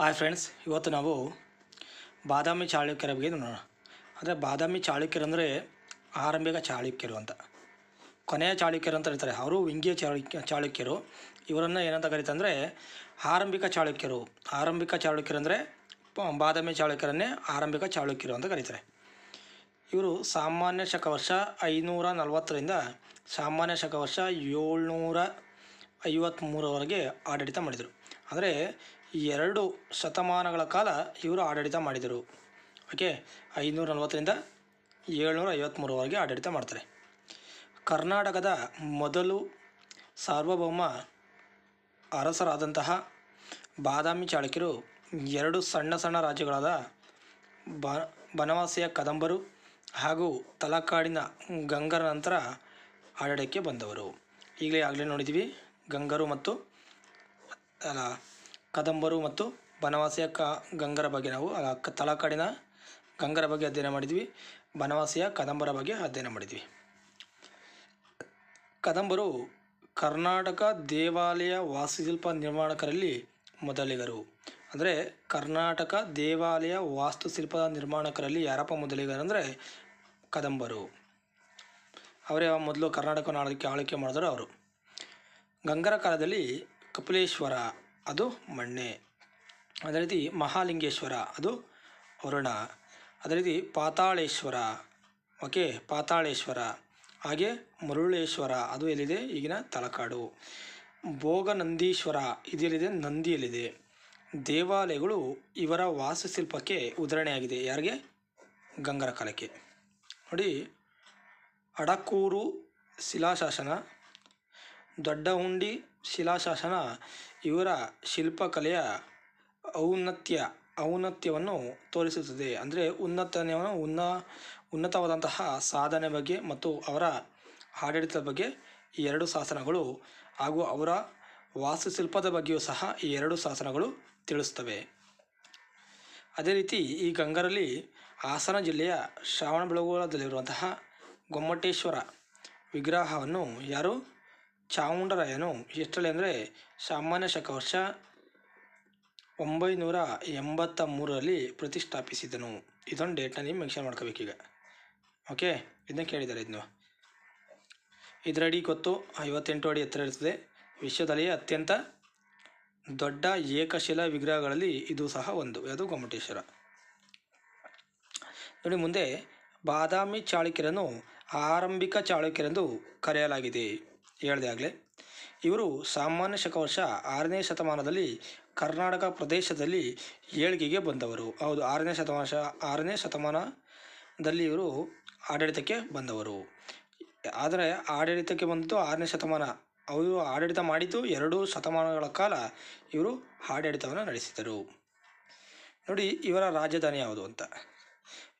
Hi friends, ಇವತ್ತು ನಾವು ಬಾದಾಮಿ ಚಾಳುಕ್ಯರ ಬಗ್ಗೆ ನೋಡೋಣ. ಅಂದರೆ ಬಾದಾಮಿ ಚಾಳುಕ್ಯರು ಅಂದರೆ ಆರಂಭಿಕ ಚಾಳುಕ್ಯರು ಅಂತ. ಕೊನೆಯ ಚಾಳುಕ್ಯರು ಅಂತ ಹೇಳ್ತಾರೆ. ಅವರು ವಿಂಗಿಯ ಚಾಳುಕ್ಯ, ಚಾಳುಕ್ಯರು. ಇವರನ್ನು ಏನಂತ ಕರೀತಂದರೆ ಆರಂಭಿಕ ಚಾಳುಕ್ಯರು. ಆರಂಭಿಕ ಚಾಳುಕ್ಯರು ಅಂದರೆ ಬಾದಾಮಿ ಚಾಳುಕ್ಯರನ್ನೇ ಆರಂಭಿಕ ಚಾಳುಕ್ಯರು ಅಂತ ಕರೀತಾರೆ. ಇವರು ಸಾಮಾನ್ಯ ಶಕ ವರ್ಷ ಐನೂರ ನಲವತ್ತರಿಂದ ಸಾಮಾನ್ಯ ಶಕ ವರ್ಷ ಏಳ್ನೂರ ಐವತ್ತ್ಮೂರವರೆಗೆ ಆಡಳಿತ ಮಾಡಿದರು. ಅಂದರೆ ಎರಡು ಶತಮಾನಗಳ ಕಾಲ ಇವರು ಆಡಳಿತ ಮಾಡಿದರು. ಓಕೆ? ಐನೂರ ನಲವತ್ತರಿಂದ ಏಳ್ನೂರ ಐವತ್ತ್ಮೂರವರೆಗೆ ಆಡಳಿತ ಮಾಡ್ತಾರೆ. ಕರ್ನಾಟಕದ ಮೊದಲು ಸಾರ್ವಭೌಮ ಅರಸರಾದಂತಹ ಬಾದಾಮಿ ಚಾಳುಕ್ಯರು ಎರಡು ಸಣ್ಣ ಸಣ್ಣ ರಾಜ್ಯಗಳಾದ ಬ, ಬನವಾಸಿಯ ಕದಂಬರು ಹಾಗೂ ತಲಕಾಡಿನ ಗಂಗರ ನಂತರ ಆಡಳಿತಕ್ಕೆ ಬಂದವರು. ಈಗಲೇ ಆಗಲೇ ನೋಡಿದ್ದೀವಿ. ಗಂಗರು ಮತ್ತು ಕದಂಬರು ಮತ್ತು ಬನವಾಸಿಯ ಕ ಗಂಗರ ಬಗ್ಗೆ ನಾವು ತಲಕಾಡಿನ ಗಂಗರ ಬಗ್ಗೆ ಅಧ್ಯಯನ ಮಾಡಿದ್ವಿ. ಬನವಾಸಿಯ ಕದಂಬರ ಬಗ್ಗೆ ಅಧ್ಯಯನ ಮಾಡಿದ್ವಿ. ಕದಂಬರು ಕರ್ನಾಟಕ ದೇವಾಲಯ ವಾಸ್ತುಶಿಲ್ಪ ನಿರ್ಮಾಣಕರಲ್ಲಿ ಮೊದಲಿಗರು. ಅಂದರೆ, ಕರ್ನಾಟಕ ದೇವಾಲಯ ವಾಸ್ತುಶಿಲ್ಪದ ನಿರ್ಮಾಣಕರಲ್ಲಿ ಯಾರಪ್ಪ ಮೊದಲಿಗರು ಅಂದರೆ ಕದಂಬರು. ಅವರೇ ಮೊದಲು ಕರ್ನಾಟಕವನ್ನು ಆಳ್ವಿಕೆ ಆಳ್ವಿಕೆ ಮಾಡಿದ್ರು ಅವರು. ಗಂಗರ ಕಾಲದಲ್ಲಿ ಕಪಿಲೇಶ್ವರ ಅದು ಮಣ್ಣೆ. ಅದೇ ರೀತಿ ಮಹಾಲಿಂಗೇಶ್ವರ, ಅದು ವರುಣ ಅದೇ ರೀತಿ ಪಾತಾಳೇಶ್ವರ, ಓಕೆ, ಪಾತಾಳೇಶ್ವರ. ಹಾಗೆ ಮರುಳೇಶ್ವರ, ಅದು ಎಲ್ಲಿದೆ? ಈಗಿನ ತಲಕಾಡು. ಭೋಗನಂದೀಶ್ವರ ಇದೆಲ್ಲಿದೆ ನಂದಿಯಲ್ಲಿದೆ. ದೇವಾಲಯಗಳು ಇವರ ವಾಸ್ತುಶಿಲ್ಪಕ್ಕೆ ಉದಾಹರಣೆಯಾಗಿದೆ. ಯಾರಿಗೆ? ಗಂಗರ ಕಾಲಕ್ಕೆ. ನೋಡಿ, ಅಡಕೂರು ಶಿಲಾಶಾಸನ ದೊಡ್ಡ ಹುಂಡಿ ಶಿಲಾಶಾಸನ ಇವರ ಶಿಲ್ಪಕಲೆಯ ಔನ್ನತ್ಯ, ಔನ್ನತ್ಯವನ್ನು ತೋರಿಸುತ್ತದೆ. ಅಂದರೆ ಉನ್ನತವನ್ನು ಉನ್ನ, ಉನ್ನತವಾದಂತಹ ಸಾಧನೆ ಬಗ್ಗೆ ಮತ್ತು ಅವರ ಆಡಳಿತದ ಬಗ್ಗೆ ಈ ಎರಡು ಶಾಸನಗಳು ಹಾಗೂ ಅವರ ವಾಸ್ತುಶಿಲ್ಪದ ಬಗ್ಗೆಯೂ ಸಹ ಈ ಎರಡು ಶಾಸನಗಳು ತಿಳಿಸ್ತವೆ ಅದೇ ರೀತಿ ಈ ಗಂಗರಲ್ಲಿ ಹಾಸನ ಜಿಲ್ಲೆಯ ಶ್ರವಣಬೆಳಗೊಳದಲ್ಲಿರುವಂತಹ ಗೊಮ್ಮಟೇಶ್ವರ ವಿಗ್ರಹವನ್ನು ಯಾರು ಚಾಮುಂಡರಾಯನು ಎಷ್ಟರಲ್ಲಿ ಅಂದರೆ ಸಾಮಾನ್ಯ ಶಕ ವರ್ಷ ಒಂಬೈನೂರ ಎಂಬತ್ತ ಮೂರರಲ್ಲಿ ಪ್ರತಿಷ್ಠಾಪಿಸಿದನು. ಇದೊಂದು ಡೇಟ್ನ ನೀವು ಮೆನ್ಷನ್ ಮಾಡ್ಕೋಬೇಕೀಗ ಓಕೆ ಇದನ್ನ ಕೇಳಿದ್ದಾರೆ ಇದನ್ನು ಇದರಡಿ ಗೊತ್ತು, ಐವತ್ತೆಂಟು ಅಡಿ ಎತ್ತರ ಇರ್ತದೆ. ವಿಶ್ವದಲ್ಲಿಯೇ ಅತ್ಯಂತ ದೊಡ್ಡ ಏಕಶಿಲಾ ವಿಗ್ರಹಗಳಲ್ಲಿ ಇದು ಸಹ ಒಂದು. ಅದು ಗೊಮ್ಮಟೇಶ್ವರ ನೋಡಿ, ಮುಂದೆ ಬಾದಾಮಿ ಚಾಳುಕ್ಯರನ್ನು ಆರಂಭಿಕ ಚಾಳುಕ್ಯರೆಂದು ಕರೆಯಲಾಗಿದೆ. ಹೇಳಿದೆ ಆಗಲೇ. ಇವರು ಸಾಮಾನ್ಯ ಶಕ ವರ್ಷ ಆರನೇ ಶತಮಾನದಲ್ಲಿ ಕರ್ನಾಟಕ ಪ್ರದೇಶದಲ್ಲಿ ಏಳ್ಗೆಗೆ ಬಂದವರು. ಹೌದು, ಆರನೇ ಶತಮಾನ ಆರನೇ ಶತಮಾನದಲ್ಲಿ ಇವರು ಆಡಳಿತಕ್ಕೆ ಬಂದವರು. ಆದರೆ ಆಡಳಿತಕ್ಕೆ ಬಂದಿದ್ದು ಆರನೇ ಶತಮಾನ. ಅವರು ಆಡಳಿತ ಮಾಡಿದ್ದು ಎರಡು ಶತಮಾನಗಳ ಕಾಲ ಇವರು ಆಡಳಿತವನ್ನು ನಡೆಸಿದರು. ನೋಡಿ, ಇವರ ರಾಜಧಾನಿ ಯಾವುದು ಅಂತ.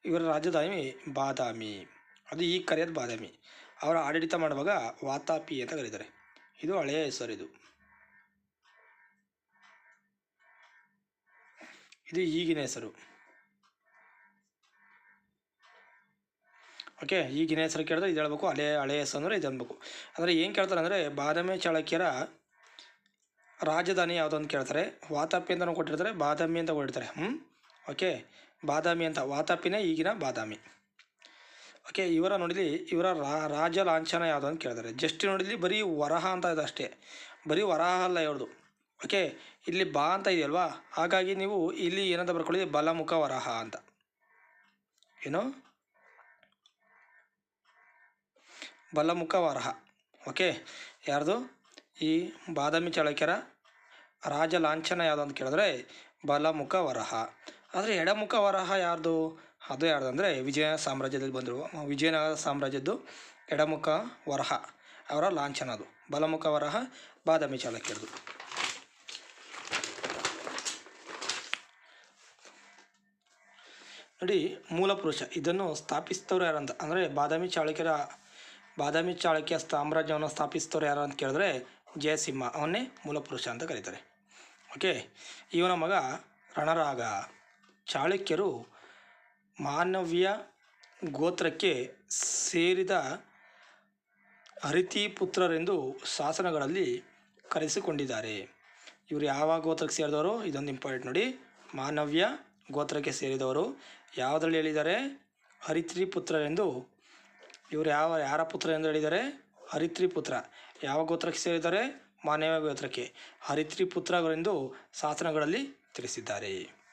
ಇವರ ರಾಜಧಾನಿ ಬಾದಾಮಿ. ಅದು ಈ ಕರೆಯೋದು ಬಾದಾಮಿ. ಅವರ ಆಡಳಿತ ಮಾಡುವಾಗ ವಾತಾಪಿ ಅಂತ ಕರೀತಾರೆ. ಇದು ಹಳೆಯ ಹೆಸರು ಇದು. ಇದು ಈಗಿನ ಹೆಸರು. ಓಕೆ ಈಗಿನ ಹೆಸರು ಕೇಳಿದ್ರೆ ಇದು ಹೇಳ್ಬೇಕು, ಹಳೆ, ಹಳೆಯ ಹೆಸರು ಅಂದರೆ ಇದು ಅನ್ಬೇಕು. ಅಂದರೆ ಏನು ಕೇಳ್ತಾರೆ ಅಂದರೆ ಬಾದಾಮಿ ಚಾಳಕ್ಯರ ರಾಜಧಾನಿ ಯಾವುದು ಅಂತ ಕೇಳ್ತಾರೆ. ವಾತಾಪಿ ಅಂತಲೂ ಕೊಟ್ಟಿರ್ತಾರೆ, ಬಾದಾಮಿ ಅಂತ ಕೊಟ್ಟಿರ್ತಾರೆ. ಹ್ಞೂ ಓಕೆ ಬಾದಾಮಿ ಅಂತ, ವಾತಾಪಿನೇ ಈಗಿನ ಬಾದಾಮಿ. ಓಕೆ, ಇವರ ನೋಡಿಲಿ, ಇವರ ರಾಜ ಲಾಂಛನ ಯಾವುದು ಅಂತ ಕೇಳ್ತಾರೆ ಜಸ್ಟ್ ನೋಡಿಲಿ ಬರೀ ವರಹ ಅಂತ ಇದೆ ಅಷ್ಟೇ. ಬರೀ ವರಹ ಅಲ್ಲ ಇವ್ರದ್ದು ಓಕೆ, ಇಲ್ಲಿ ಬಾ ಅಂತ ಇದೆಯಲ್ವಾ? ಹಾಗಾಗಿ ನೀವು ಇಲ್ಲಿ ಏನಂತ ಬರ್ಕೊಳ್ಳಿ, ಬಲಮುಖ ವರಹ ಅಂತ. ಏನು? ಬಲಮುಖ ವರಹ. ಓಕೆ, ಯಾರ್ದು? ಈ ಬಾದಾಮಿ ಚಳಕ್ಯರ ರಾಜ ಲಾಂಛನ ಯಾವುದು ಅಂತ ಕೇಳಿದ್ರೆ, ಬಲಮುಖ ವರಹ. ಆದರೆ ಎಡಮುಖ ವರಹ ಯಾರ್ದು? ಅದು ಯಾರ್ದು ಅಂದರೆ ವಿಜಯ ಸಾಮ್ರಾಜ್ಯದಲ್ಲಿ ಬಂದರು. ವಿಜಯನಗರ ಸಾಮ್ರಾಜ್ಯದ್ದು ಎಡಮುಖ ವರಹ, ಅವರ ಲಾಂಛನ ಅದು. ಬಲಮುಖ ವರಹ, ಬಾದಾಮಿ ಚಾಲಕ್ಯರದು. ನೋಡಿ ಮೂಲ ಪುರುಷ ಇದನ್ನು ಸ್ಥಾಪಿಸಿದವರು ಯಾರಂತ, ಅಂದರೆ ಬಾದಾಮಿ ಚಾಳುಕ್ಯರ ಬಾದಾಮಿ ಚಾಳಕ್ಯ ಸಾಮ್ರಾಜ್ಯವನ್ನು ಸ್ಥಾಪಿಸಿದವರು ಯಾರು ಅಂತ ಕೇಳಿದ್ರೆ ಜಯಸಿಂಹ, ಅವನ್ನೇ ಮೂಲ ಪುರುಷ ಅಂತ ಕರೀತಾರೆ. ಓಕೆ, ಇವನ ಮಗ ರಣರಾಗ. ಚಾಳುಕ್ಯರು ಮಾನವ್ಯ ಗೋತ್ರಕ್ಕೆ ಸೇರಿದ ಹರಿತಿಪುತ್ರರೆಂದು ಶಾಸನಗಳಲ್ಲಿ ಕರೆಸಿಕೊಂಡಿದ್ದಾರೆ. ಇವರು ಯಾವ ಗೋತ್ರಕ್ಕೆ ಸೇರಿದವರು? ಇದೊಂದು ಇಂಪಾರ್ಟೆಂಟ್ ನೋಡಿ. ಮಾನವ್ಯ ಗೋತ್ರಕ್ಕೆ ಸೇರಿದವರು. ಯಾವುದರಲ್ಲಿ ಹೇಳಿದ್ದಾರೆ? ಹರಿತ್ರಿಪುತ್ರರೆಂದು ಇವರು ಯಾವ, ಯಾರ ಪುತ್ರ ಎಂದು ಹೇಳಿದ್ದಾರೆ ಹರಿತ್ರಿಪುತ್ರ ಯಾವ ಗೋತ್ರಕ್ಕೆ ಸೇರಿದ್ದಾರೆ? ಮಾನವ್ಯ ಗೋತ್ರಕ್ಕೆ. ಹರಿತ್ರಿ ಪುತ್ರಗಳೆಂದು ಶಾಸನಗಳಲ್ಲಿ ತಿಳಿಸಿದ್ದಾರೆ.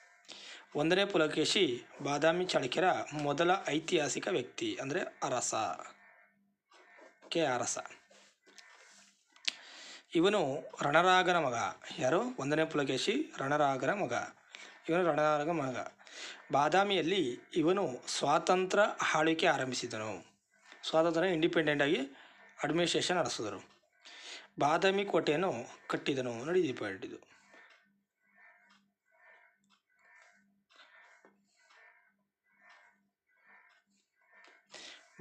ಒಂದನೇ ಪುಲಕೇಶಿ ಬಾದಾಮಿ ಚಾಳುಕ್ಯರ ಮೊದಲ ಐತಿಹಾಸಿಕ ವ್ಯಕ್ತಿ ಅಂದರೆ ಅರಸ, ಕೆ ಅರಸ. ಇವನು ರಣರಾಗನ ಮಗ. ಯಾರು? ಒಂದನೇ ಪುಲಕೇಶಿ ರಣರಾಗನ ಮಗ. ಇವನು ರಣರಾಗ ಮಗ. ಬಾದಾಮಿಯಲ್ಲಿ ಇವನು ಸ್ವಾತಂತ್ರ್ಯ ಆಳ್ವಿಕೆ ಆರಂಭಿಸಿದನು. ಸ್ವಾತಂತ್ರ್ಯ ಇಂಡಿಪೆಂಡೆಂಟ್ ಆಗಿ ಅಡ್ಮಿನಿಸ್ಟ್ರೇಷನ್ ನಡೆಸಿದರು. ಬಾದಾಮಿ ಕೋಟೆಯನ್ನು ಕಟ್ಟಿದನು. ನೋಡಿ, ಇದು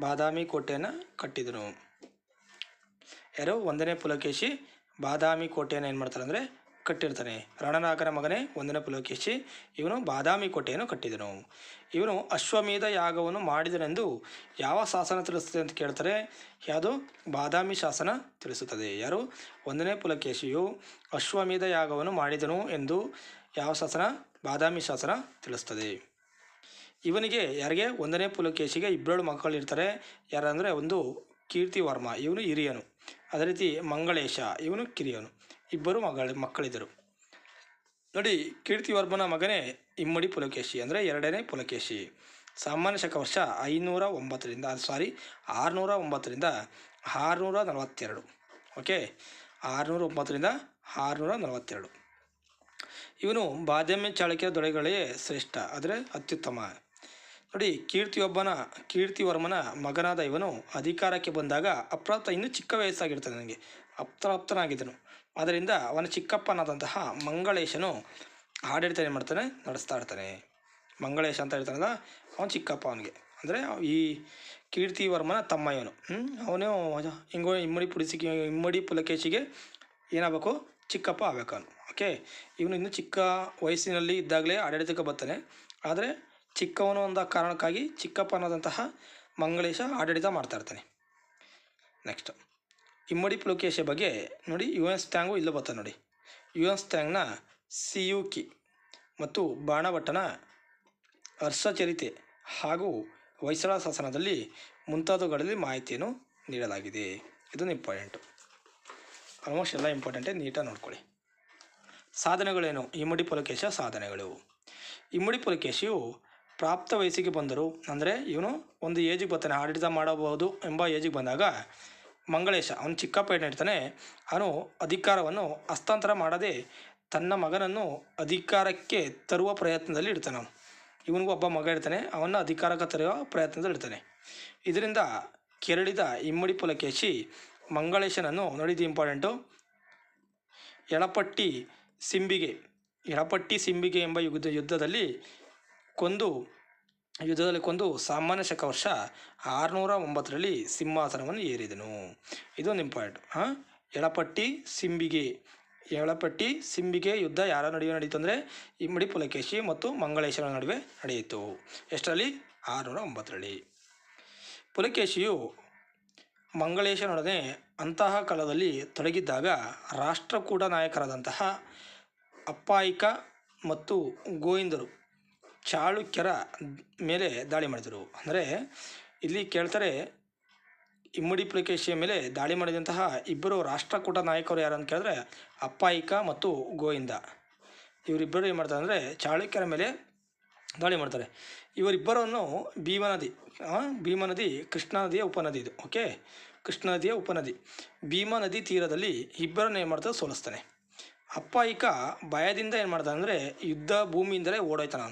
ಬಾದಾಮಿ ಕೋಟೆಯನ್ನು ಕಟ್ಟಿದರು ಯಾರು ಒಂದನೇ ಪುಲಕೇಶಿ ಬಾದಾಮಿ ಕೋಟೆಯನ್ನು ಏನು ಮಾಡ್ತಾರೆ ಅಂದರೆ ಕಟ್ಟಿರ್ತಾನೆ. ರಣನಾಗರ ಮಗನೇ ಒಂದನೇ ಪುಲಕೇಶಿ, ಇವನು ಬಾದಾಮಿ ಕೋಟೆಯನ್ನು ಕಟ್ಟಿದನು ಇವನು ಅಶ್ವಮೇಧ ಯಾಗವನ್ನು ಮಾಡಿದನೆಂದು ಯಾವ ಶಾಸನ ತಿಳಿಸುತ್ತದೆ ಅಂತ ಕೇಳ್ತಾರೆ? ಯಾವುದು? ಬಾದಾಮಿ ಶಾಸನ ತಿಳಿಸುತ್ತದೆ. ಯಾರು? ಒಂದನೇ ಪುಲಕೇಶಿಯು ಅಶ್ವಮೇಧ ಯಾಗವನ್ನು ಮಾಡಿದನು ಎಂದು ಯಾವ ಶಾಸನ? ಬಾದಾಮಿ ಶಾಸನ ತಿಳಿಸ್ತದೆ. ಇವನಿಗೆ ಯಾರಿಗೆ? ಒಂದನೇ ಪುಲಕೇಶಿಗೆ ಇಬ್ಬರು ಮಕ್ಕಳಿರ್ತಾರೆ ಯಾರಂದರೆ ಒಂದು ಕೀರ್ತಿವರ್ಮ, ಇವನು ಹಿರಿಯನು. ಅದೇ ರೀತಿ ಮಂಗಳೇಶ, ಇವನು ಕಿರಿಯನು. ಇಬ್ಬರು ಮಗಳ, ಮಕ್ಕಳಿದ್ದರು. ನೋಡಿ, ಕೀರ್ತಿವರ್ಮನ ಮಗನೇ ಇಮ್ಮಡಿ ಪುಲಕೇಶಿ ಅಂದರೆ ಎರಡನೇ ಪುಲಕೇಶಿ. ಸಾಮಾನ್ಯ ಶಕ ವರ್ಷ ಐನೂರ ಒಂಬತ್ತರಿಂದ ಸಾರಿ ಆರುನೂರ ಒಂಬತ್ತರಿಂದ ಆರುನೂರ ನಲವತ್ತೆರಡು. ಓಕೆ ಆರುನೂರ ಒಂಬತ್ತರಿಂದ ಆರುನೂರ ನಲವತ್ತೆರಡು. ಇವನು ಬಾದಾಮಿ ಚಾಳುಕ್ಯ ದೊರೆಗಳೇ ಶ್ರೇಷ್ಠ, ಆದರೆ ಅತ್ಯುತ್ತಮ. ನೋಡಿ ಕೀರ್ತಿಯೊಬ್ಬನ, ಕೀರ್ತಿವರ್ಮನ ಮಗನಾದ ಇವನು ಅಧಿಕಾರಕ್ಕೆ ಬಂದಾಗ ಅಪ್ರಾಪ್ತ ಇನ್ನೂ ಚಿಕ್ಕ ವಯಸ್ಸಾಗಿರ್ತದೆ ನನಗೆ. ಅಪ್ರಾಪ್ತನಾಗಿದ್ದನು. ಆದ್ದರಿಂದ ಅವನ ಚಿಕ್ಕಪ್ಪನಾದಂತಹ ಮಂಗಳೇಶನು ಆಡಳಿತ ಏನು ಮಾಡ್ತಾನೆ? ನಡೆಸ್ತಾ ಇರ್ತಾನೆ. ಮಂಗಳೇಶ ಅಂತ ಹೇಳ್ತಾನಲ್ಲ, ಅವನ ಚಿಕ್ಕಪ್ಪ ಅವನಿಗೆ. ಅಂದರೆ ಈ ಕೀರ್ತಿವರ್ಮನ ತಮ್ಮ ಇವನು ಅವನು ಹಿಂಗೋ ಇಮ್ಮಡಿ ಪುಡಿಸಿ, ಇಮ್ಮಡಿ ಪುಲಕೇಶಿಗೆ ಏನಾಗಬೇಕು? ಚಿಕ್ಕಪ್ಪ ಆಗಬೇಕು ಅವನು. ಓಕೆ ಇವನು ಇನ್ನೂ ಚಿಕ್ಕ ವಯಸ್ಸಿನಲ್ಲಿ ಇದ್ದಾಗಲೇ ಆಡಳಿತಕ್ಕೆ ಬರ್ತಾನೆ. ಆದರೆ ಚಿಕ್ಕವನು ಅಂದ ಕಾರಣಕ್ಕಾಗಿ ಚಿಕ್ಕಪ್ಪನಾದಂತಹ ಮಂಗಳೇಶ ಆಡಳಿತ ಮಾಡ್ತಾ ಇರ್ತಾನೆ. ನೆಕ್ಸ್ಟ್ ಇಮ್ಮಡಿ ಪುಲಕೇಶ ಬಗ್ಗೆ ನೋಡಿ ಯು ಎನ್ ಸ್ಟ್ಯಾಂಗು ಇಲ್ಲೇ ಬರ್ತಾನೆ ನೋಡಿ. ಯು ಎನ್ ಸ್ಟ್ಯಾಂಗ್ನ ಸಿಯುಕಿ ಮತ್ತು ಬಾಣಭಟ್ಟನ ಹರ್ಷಚರಿತೆ ಹಾಗೂ ಹೊಯ್ಸಳ ಶಾಸನದಲ್ಲಿ ಮುಂತಾದವುಗಳಲ್ಲಿ ಮಾಹಿತಿಯನ್ನು ನೀಡಲಾಗಿದೆ. ಇದೊಂದು ಇಂಪಾರ್ಟೆಂಟು ಆಲ್ಮೋಸ್ಟ್ ಎಲ್ಲ ಇಂಪಾರ್ಟೆಂಟೇ ನೀಟಾಗಿ ನೋಡ್ಕೊಳ್ಳಿ. ಸಾಧನೆಗಳೇನು? ಇಮ್ಮಡಿ ಪುಲಕೇಶ ಸಾಧನೆಗಳು. ಇಮ್ಮಡಿ ಪುಲಕೇಶಿಯು ಪ್ರಾಪ್ತ ವಯಸ್ಸಿಗೆ ಬಂದರು, ಅಂದರೆ ಇವನು ಒಂದು ಏಜಿಗೆ ಬರ್ತಾನೆ, ಆಡಳಿತ ಮಾಡಬಹುದು ಎಂಬ ಏಜಿಗೆ ಬಂದಾಗ ಮಂಗಳೇಶ, ಅವನು ಚಿಕ್ಕಪ್ಪ ಏನಿರ್ತಾನೆ ಅವನು ಅಧಿಕಾರವನ್ನು ಹಸ್ತಾಂತರ ಮಾಡದೆ ತನ್ನ ಮಗನನ್ನು ಅಧಿಕಾರಕ್ಕೆ ತರುವ ಪ್ರಯತ್ನದಲ್ಲಿ ಇಡ್ತಾನೆ ಅವನು. ಇವನಿಗೂ ಒಬ್ಬ ಮಗ ಇರ್ತಾನೆ ಅವನ್ನ ಅಧಿಕಾರಕ್ಕೆ ತರುವ ಪ್ರಯತ್ನದಲ್ಲಿ ಇಡ್ತಾನೆ. ಇದರಿಂದ ಕೆರಳಿದ ಇಮ್ಮಡಿ ಪುಲಕೇಶಿ ಮಂಗಳೇಶನನ್ನು ನೋಡಿದ್ದು ಇಂಪಾರ್ಟೆಂಟು ಎಳಪಟ್ಟಿ ಸಿಂಬಿಗೆ ಎಳಪಟ್ಟಿ ಸಿಂಬಿಗೆ ಎಂಬ ಯುದ್ಧ, ಯುದ್ಧದಲ್ಲಿ ಕೊಂದು, ಯುದ್ಧದಲ್ಲಿ ಕೊಂದು ಸಾಮಾನ್ಯ ಶಕ ವರ್ಷ ಆರುನೂರ ಒಂಬತ್ತರಲ್ಲಿ ಸಿಂಹಾಸನವನ್ನು ಏರಿದನು. ಇದೊಂದು ಇಂಪಾರ್ಟ್ ಹಾಂ? ಎಳಪಟ್ಟಿ, ಸಿಂಬಿಗೆ. ಎಳಪಟ್ಟಿ, ಸಿಂಬಿಗೆ ಯುದ್ಧ ಯಾರ ನಡುವೆ ನಡೀತು ಅಂದರೆ ಇಮ್ಮಡಿ ಪುಲಕೇಶಿ ಮತ್ತು ಮಂಗಳೇಶ್ವರ ನಡುವೆ ನಡೆಯಿತು. ಎಷ್ಟರಲ್ಲಿ? ಆರುನೂರ ಒಂಬತ್ತರಲ್ಲಿ. ಪುಲಕೇಶಿಯು ಮಂಗಳೇಶನೊಡನೆ ಅಂತಹ ಕಾಲದಲ್ಲಿ ತೊಡಗಿದ್ದಾಗ ರಾಷ್ಟ್ರಕೂಟ ನಾಯಕರಾದಂತಹ ಅಪ್ಪಾಯಿಕ ಮತ್ತು ಗೋವಿಂದರು ಚಾಳುಕ್ಯರ ಮೇಲೆ ದಾಳಿ ಮಾಡಿದರು. ಅಂದರೆ ಇಲ್ಲಿ ಕೇಳ್ತಾರೆ, ಇಮ್ಮಡಿ ಪುಲಿಕೇಶಿಯ ಮೇಲೆ ದಾಳಿ ಮಾಡಿದಂತಹ ಇಬ್ಬರು ರಾಷ್ಟ್ರಕೂಟ ನಾಯಕರು ಯಾರು ಅಂತ ಕೇಳಿದ್ರೆ ಅಪ್ಪಾಯಿಕ ಮತ್ತು ಗೋವಿಂದ. ಇವರಿಬ್ಬರು ಏನು ಮಾಡ್ತಾರೆ ಅಂದರೆ ಚಾಳುಕ್ಯರ ಮೇಲೆ ದಾಳಿ ಮಾಡ್ತಾರೆ. ಇವರಿಬ್ಬರನ್ನು ಭೀಮ ನದಿ ಭೀಮ ನದಿ, ಕೃಷ್ಣಾ ನದಿಯ ಉಪನದಿ ಇದು ಓಕೆ ಕೃಷ್ಣ ನದಿಯ ಉಪನದಿ. ಭೀಮಾ ನದಿ ತೀರದಲ್ಲಿ ಇಬ್ಬರನ್ನು ಏನು ಮಾಡ್ತಾರೆ ಸೋಲಿಸ್ತಾನೆ ಅಪ್ಪಾಯಿಕ ಭಯದಿಂದ ಏನು ಮಾಡ್ತಾನೆ ಅಂದರೆ ಯುದ್ಧ ಭೂಮಿಯಿಂದಲೇ ಓಡೋಯ್ತಾನೆ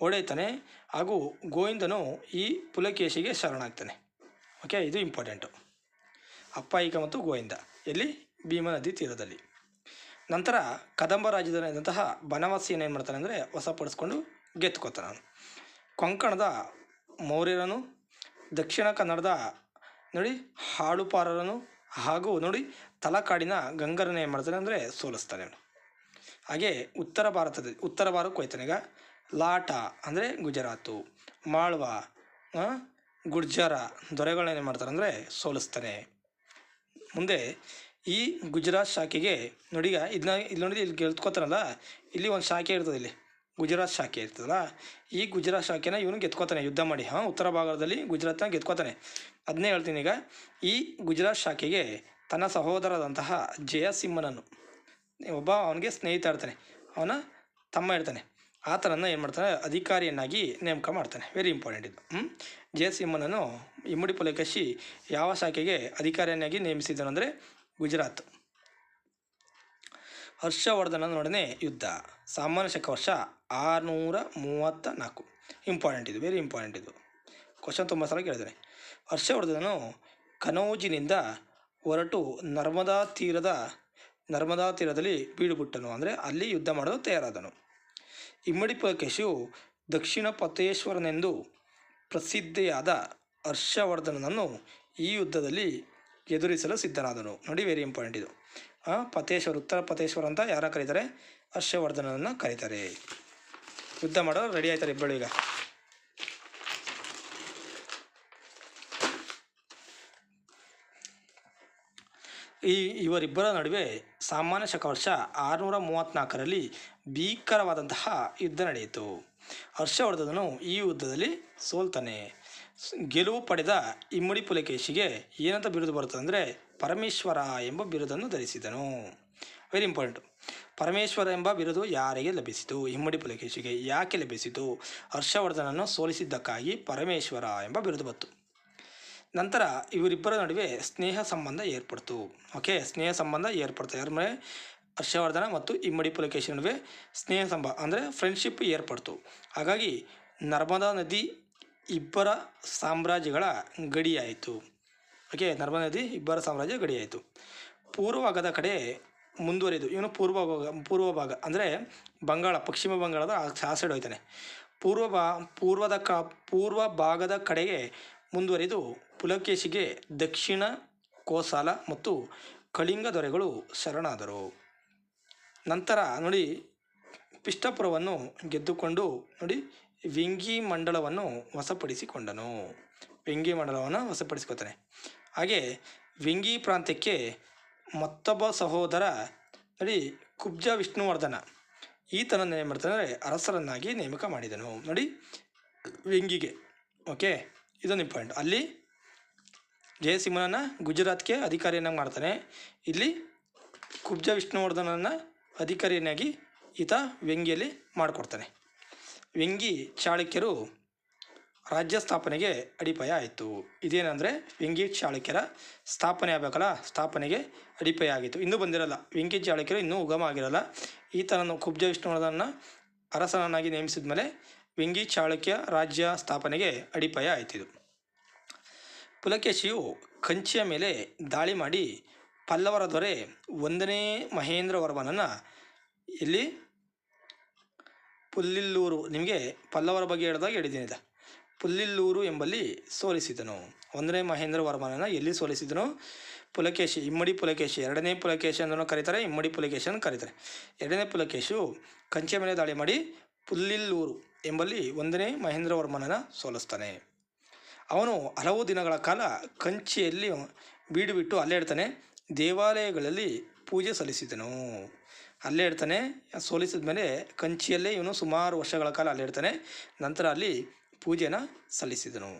ಓಡೋಯ್ತಾನೆ ಹಾಗೂ ಗೋವಿಂದನು ಈ ಪುಲಕೇಶಿಗೆ ಶರಣಾಗ್ತಾನೆ. ಓಕೆ ಇದು ಇಂಪಾರ್ಟೆಂಟು ಅಪ್ಪಾಯಿಕ ಮತ್ತು ಗೋವಿಂದ ಎಲ್ಲಿ ಭೀಮ ನದಿ ತೀರದಲ್ಲಿ. ನಂತರ ಕದಂಬ ರಾಜ್ಯದಲ್ಲಿದ್ದಂತಹ ಬನವಾಸಿಯನ್ನು ಏನು ಮಾಡ್ತಾನೆ ಅಂದರೆ ವಶಪಡಿಸ್ಕೊಂಡು ಗೆದ್ಕೋತಾನೆ ಅವನು. ಕೊಂಕಣದ ಮೌರ್ಯರನು ದಕ್ಷಿಣ ಕನ್ನಡದ ನೋಡಿ ಹಾಳುಪಾರರನು ಹಾಗೂ ನೋಡಿ ತಲಕಾಡಿನ ಗಂಗರನ್ನು ಏನು ಮಾಡ್ತಾನೆ ಅಂದರೆ ಸೋಲಿಸ್ತಾನೆ ಅವನು. ಹಾಗೆ ಉತ್ತರ ಭಾರತದಲ್ಲಿ ಉತ್ತರ ಭಾರತಕ್ಕೆ ಹೋಯ್ತಾನೆ ಈಗ ಲಾಟ ಅಂದರೆ ಗುಜರಾತು ಮಾಳ್ವ ಆ, ಗುರ್ಜರ ಮಾಡ್ತಾರೆ ಅಂದರೆ ಸೋಲಿಸ್ತಾನೆ ಮುಂದೆ ಈ ಗುಜರಾತ್ ಶಾಖೆಗೆ ನೋಡಿಗ ಇದನ್ನ ಇಲ್ಲಿ ನೋಡಿದ್ರೆ ಇಲ್ಲಿ ಗೆದ್ಕೋತಾನಲ್ಲ ಇಲ್ಲಿ ಒಂದು ಶಾಖೆ ಇರ್ತದೆ ಇಲ್ಲಿ ಗುಜರಾತ್ ಶಾಖೆ ಇರ್ತದಲ್ಲ ಈ ಗುಜರಾತ್ ಶಾಖೆನ ಇವನು ಗೆದ್ಕೋತಾನೆ ಯುದ್ಧ ಮಾಡಿ. ಹಾಂ ಉತ್ತರ ಭಾಗದಲ್ಲಿ ಗುಜರಾತ್ನ ಗೆದ್ಕೋತಾನೆ. ಅದನ್ನೇ ಹೇಳ್ತೀನಿ ಈಗ ಈ ಗುಜರಾತ್ ಶಾಖೆಗೆ ತನ್ನ ಸಹೋದರದಂತಹ ಜಯಸಿಂಹನನ್ನು ಒಬ್ಬ ಅವನಿಗೆ ಸ್ನೇಹಿತ ಇರ್ತಾನೆ ಅವನ ತಮ್ಮ ಇರ್ತಾನೆ. ಆತನನ್ನು ಏನು ಮಾಡ್ತಾನೆ ಅಧಿಕಾರಿಯನ್ನಾಗಿ ನೇಮಕ ಮಾಡ್ತಾನೆ. ವೆರಿ ಇಂಪಾರ್ಟೆಂಟ್ ಇದು. ಹ್ಞೂ ಜಯಸಿಂಹನನ್ನು ಇಮ್ಮಡಿ ಪುಲಕಶಿ ಯಾವ ಶಾಖೆಗೆ ಅಧಿಕಾರಿಯನ್ನಾಗಿ ನೇಮಿಸಿದನು ಅಂದರೆ ಗುಜರಾತ್. ಹರ್ಷವರ್ಧನನೊಡನೆ ಯುದ್ಧ. ಸಾಮಾನ್ಯ ಶಕ ವರ್ಷ ಆರುನೂರ ಮೂವತ್ತ ನಾಲ್ಕು ಇಂಪಾರ್ಟೆಂಟ್ ಇದು. ವೆರಿ ಇಂಪಾರ್ಟೆಂಟ್ ಇದು. ಕ್ವಶನ್ ತುಂಬ ಸಲ ಕೇಳಿದ್ದಾರೆ ಹರ್ಷವರ್ಧನನು ಕನೌಜಿನಿಂದ ಹೊರಟು ನರ್ಮದಾ ತೀರದ, ನರ್ಮದಾ ತೀರದಲ್ಲಿ ಬೀಡುಬಿಟ್ಟನು ಅಂದರೆ ಅಲ್ಲಿ ಯುದ್ಧ ಮಾಡಲು ತಯಾರಾದನು. ಇಮ್ಮಡಿ ಪುಲಕೇಶಿಯು ದಕ್ಷಿಣ ಪತೇಶ್ವರನೆಂದು ಪ್ರಸಿದ್ಧಿಯಾದ ಹರ್ಷವರ್ಧನನನ್ನು ಈ ಯುದ್ಧದಲ್ಲಿ ಎದುರಿಸಲು ಸಿದ್ಧನಾದನು. ನೋಡಿ ವೆರಿ ಇಂಪಾರ್ಟೆಂಟ್ ಇದು. ಪತೇಶ್ವರ ಉತ್ತರ ಪತೇಶ್ವರ ಅಂತ ಯಾರ ಕರೀತಾರೆ? ಹರ್ಷವರ್ಧನನನ್ನು ಕರೀತಾರೆ. ಯುದ್ಧ ಮಾಡೋ ರೆಡಿ ಆಯ್ತಾರೆ ಇಬ್ಬರು ಈಗ. ಈ ಇವರಿಬ್ಬರ ನಡುವೆ ಸಾಮಾನ್ಯ ಶಕ ವರ್ಷ ಆರುನೂರ ಮೂವತ್ತ್ನಾಲ್ಕರಲ್ಲಿ ಭೀಕರವಾದಂತಹ ಯುದ್ಧ ನಡೆಯಿತು. ಹರ್ಷವರ್ಧನನು ಈ ಯುದ್ಧದಲ್ಲಿ ಸೋಲ್ತಾನೆ. ಗೆಲುವು ಪಡೆದ ಇಮ್ಮಡಿ ಪುಲಕೇಶಿಗೆ ಏನಂತ ಬಿರುದು ಬರುತ್ತದೆ ಅಂದರೆ ಪರಮೇಶ್ವರ ಎಂಬ ಬಿರುದನ್ನು ಧರಿಸಿದನು. ವೆರಿ ಇಂಪಾರ್ಟೆಂಟ್ ಪರಮೇಶ್ವರ ಎಂಬ ಬಿರುದು ಯಾರಿಗೆ ಲಭಿಸಿತು? ಇಮ್ಮಡಿ ಪುಲಕೇಶಿಗೆ ಯಾಕೆ ಲಭಿಸಿತು? ಹರ್ಷವರ್ಧನನ್ನು ಸೋಲಿಸಿದ್ದಕ್ಕಾಗಿ ಪರಮೇಶ್ವರ ಎಂಬ ಬಿರುದು ಬಂತು. ನಂತರ ಇವರಿಬ್ಬರ ನಡುವೆ ಸ್ನೇಹ ಸಂಬಂಧ ಏರ್ಪಡ್ತು. ಓಕೆ, ಸ್ನೇಹ ಸಂಬಂಧ ಏರ್ಪಡ್ತು. ಯಾರ ಮೇಲೆ? ಹರ್ಷವರ್ಧನ ಮತ್ತು ಇಮ್ಮಡಿ ಪುಲಕೇಶಿ ನಡುವೆ ಸ್ನೇಹ ಸಂಬಂಧ ಅಂದರೆ ಫ್ರೆಂಡ್ಶಿಪ್ ಏರ್ಪಡ್ತು. ಹಾಗಾಗಿ ನರ್ಮದಾ ನದಿ ಇಬ್ಬರ ಸಾಮ್ರಾಜ್ಯಗಳ ಗಡಿಯಾಯಿತು. ಓಕೆ, ನರ್ಮದಾ ನದಿ ಇಬ್ಬರ ಸಾಮ್ರಾಜ್ಯ ಗಡಿಯಾಯಿತು. ಪೂರ್ವ ಭಾಗದ ಕಡೆ ಮುಂದುವರಿದು, ಇವನು ಪೂರ್ವ ಪೂರ್ವ ಭಾಗ ಅಂದರೆ ಬಂಗಾಳ, ಪಶ್ಚಿಮ ಬಂಗಾಳದ ಆ ಸೈಡ್ ಹೋಯ್ತಾನೆ. ಪೂರ್ವ ಬಾ ಪೂರ್ವದ ಕ ಪೂರ್ವ ಭಾಗದ ಕಡೆಗೆ ಮುಂದುವರಿದು ಪುಲಕೇಶಿಗೆ ದಕ್ಷಿಣ ಕೋಸಾಲ ಮತ್ತು ಕಳಿಂಗ ದೊರೆಗಳು ಶರಣಾದರು. ನಂತರ ನೋಡಿ, ಪಿಷ್ಟಪುರವನ್ನು ಗೆದ್ದುಕೊಂಡು ನೋಡಿ, ವೆಂಗಿ ಮಂಡಲವನ್ನು ವಶಪಡಿಸಿಕೊಂಡನು. ವೆಂಗಿ ಮಂಡಲವನ್ನು ವಶಪಡಿಸಿಕೊತಾನೆ ಹಾಗೆ ವೆಂಗಿ ಪ್ರಾಂತ್ಯಕ್ಕೆ ಮತ್ತೊಬ್ಬ ಸಹೋದರ, ನೋಡಿ, ಕುಬ್ಜ ವಿಷ್ಣುವರ್ಧನ. ಈತನನ್ನು ಏನು ಮಾಡ್ತಾನೆ ಅರಸರನ್ನಾಗಿ ನೇಮಕ ಮಾಡಿದನು. ನೋಡಿ, ವೆಂಗಿಗೆ ಓಕೆ ಇದೊಂದು ಇಂಪಾರ್ಟೆಂಟ್ ಅಲ್ಲಿ ಜಯಸಿಂಹನನ್ನು ಗುಜರಾತ್ಗೆ ಅಧಿಕಾರಿಯನ್ನಾಗಿ ಮಾಡ್ತಾನೆ. ಇಲ್ಲಿ ಕುಬ್ಜ ವಿಷ್ಣುವರ್ಧನನ್ನು ಅಧಿಕಾರಿಯನ್ನಾಗಿ ಈತ ವ್ಯಂಗ್ಯಲ್ಲಿ ಮಾಡಿಕೊಡ್ತಾನೆ. ವ್ಯಂಗಿ ಚಾಳುಕ್ಯರು ರಾಜ್ಯ ಸ್ಥಾಪನೆಗೆ ಅಡಿಪಾಯ ಆಯಿತು. ಇದೇನೆಂದರೆ ವ್ಯಂಗಿ ಚಾಳುಕ್ಯರ ಸ್ಥಾಪನೆ ಆಗಬೇಕಲ್ಲ, ಸ್ಥಾಪನೆಗೆ ಅಡಿಪಾಯ ಆಗಿತ್ತು. ಇನ್ನೂ ಬಂದಿರಲ್ಲ. ವ್ಯಂಗಿ ಚಾಳುಕ್ಯರು ಇನ್ನೂ ಉಗಮ ಆಗಿರಲ್ಲ. ಈತನನ್ನು ಕುಬ್ಜ ವಿಷ್ಣುವರ್ಧನ ಅರಸನನ್ನಾಗಿ ನೇಮಿಸಿದ ಮೇಲೆ ವ್ಯಂಗಿ ಚಾಳುಕ್ಯ ರಾಜ್ಯ ಸ್ಥಾಪನೆಗೆ ಅಡಿಪಾಯ ಆಯ್ತಿದು. ಪುಲಕೇಶಿಯು ಕಂಚಿಯ ಮೇಲೆ ದಾಳಿ ಮಾಡಿ ಪಲ್ಲವರ ದೊರೆ ಒಂದನೇ ಮಹೇಂದ್ರವರ್ಮನನ್ನು ಇಲ್ಲಿ ಪುಲ್ಲಿಲ್ಲೂರು ನಿಮಗೆ ಪಲ್ಲವರ ಬಗ್ಗೆ ಹೇಳಿದಾಗ ಹೇಳಿದ್ದೀನಿ ಇದು ಪುಲ್ಲಿಲ್ಲೂರು ಎಂಬಲ್ಲಿ ಸೋಲಿಸಿದನು. ಒಂದನೇ ಮಹೇಂದ್ರ ವರ್ಮನನ್ನು ಎಲ್ಲಿ ಸೋಲಿಸಿದನು? ಪುಲಕೇಶಿ, ಇಮ್ಮಡಿ ಪುಲಕೇಶಿ, ಎರಡನೇ ಪುಲಕೇಶಿ ಅಂದನು ಕರೀತಾರೆ, ಇಮ್ಮಡಿ ಪುಲಕೇಶಿ ಅಂತ ಕರೀತಾರೆ. ಎರಡನೇ ಪುಲಕೇಶಿಯು ಕಂಚೆ ಮೇಲೆ ದಾಳಿ ಮಾಡಿ ಪುಲ್ಲಿಲ್ಲೂರು ಎಂಬಲ್ಲಿ ಒಂದನೇ ಮಹೇಂದ್ರ ವರ್ಮನನ್ನು ಸೋಲಿಸ್ತಾನೆ. ಅವನು ಹಲವು ದಿನಗಳ ಕಾಲ ಕಂಚಿಯಲ್ಲಿ ಬೀಡು ಬಿಟ್ಟು ಅಲ್ಲೇ ಇಡ್ತಾನೆ ದೇವಾಲಯಗಳಲ್ಲಿ ಪೂಜೆ ಸಲ್ಲಿಸಿದನು. ಅಲ್ಲೇ ಇರ್ತಾನೆ, ಸೋಲಿಸಿದ ಮೇಲೆ ಕಂಚಿಯಲ್ಲೇ ಇವನು ಸುಮಾರು ವರ್ಷಗಳ ಕಾಲ ಅಲ್ಲೇ ಇರ್ತಾನೆ, ನಂತರ ಅಲ್ಲಿ ಪೂಜೆನ ಸಲ್ಲಿಸಿದನು.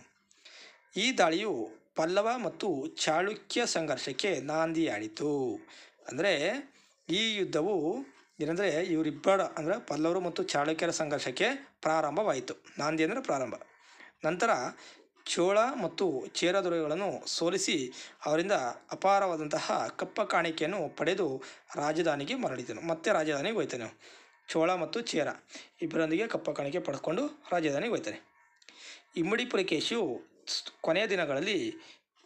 ಈ ದಾಳಿಯು ಪಲ್ಲವ ಮತ್ತು ಚಾಳುಕ್ಯ ಸಂಘರ್ಷಕ್ಕೆ ನಾಂದಿಯಾಡಿತು. ಅಂದರೆ ಈ ಯುದ್ಧವು ಏನಂದರೆ ಇವರಿಬ್ಬರ ಅಂದರೆ ಪಲ್ಲವರು ಮತ್ತು ಚಾಳುಕ್ಯರ ಸಂಘರ್ಷಕ್ಕೆ ಪ್ರಾರಂಭವಾಯಿತು. ನಾಂದಿ ಅಂದರೆ ಪ್ರಾರಂಭ. ನಂತರ ಚೋಳ ಮತ್ತು ಚೇರ ದೊರೆಗಳನ್ನು ಸೋಲಿಸಿ ಅವರಿಂದ ಅಪಾರವಾದಂತಹ ಕಪ್ಪ ಕಾಣಿಕೆಯನ್ನು ಪಡೆದು ರಾಜಧಾನಿಗೆ ಮರಳಿದನು. ಮತ್ತೆ ರಾಜಧಾನಿಗೆ ಹೋಯ್ತಾನೆ. ಚೋಳ ಮತ್ತು ಚೇರ ಇಬ್ಬರೊಂದಿಗೆ ಕಪ್ಪ ಕಾಣಿಕೆ ಪಡ್ಕೊಂಡು ರಾಜಧಾನಿಗೆ ಹೋಯ್ತಾನೆ. ಇಮ್ಮಡಿ ಪುಲಕೇಶಿಯು ಕೊನೆಯ ದಿನಗಳಲ್ಲಿ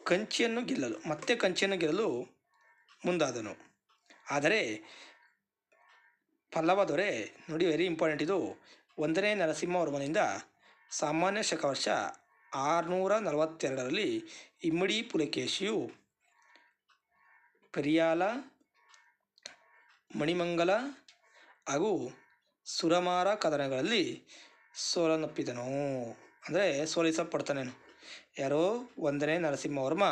ಕಂಚಿಯನ್ನು ಗೆಲ್ಲಲು, ಮತ್ತೆ ಕಂಚಿಯನ್ನು ಗೆಲ್ಲಲು ಮುಂದಾದನು. ಆದರೆ ಪಲ್ಲವ ದೊರೆ ನೋಡಿ ವೆರಿ ಇಂಪಾರ್ಟೆಂಟ್ ಇದು. ಒಂದನೇ ನರಸಿಂಹವರ್ಮನಿಂದ ಸಾಮಾನ್ಯ ಶಕ ವರ್ಷ ಆರುನೂರ ನಲವತ್ತೆರಡರಲ್ಲಿ ಇಮ್ಮಡಿ ಪುಲಕೇಶಿಯು ಪರಿಯಾಲ ಮಣಿಮಂಗಲ ಹಾಗೂ ಸುರಮಾರ ಕದನಗಳಲ್ಲಿ ಸೋಲನ್ನಪ್ಪಿದನು ಅಂದರೆ ಸೋಲಿಸಲ್ಪಡ್ತಾನೇನು? ಯಾರೋ ಒಂದನೇ ನರಸಿಂಹವರ್ಮ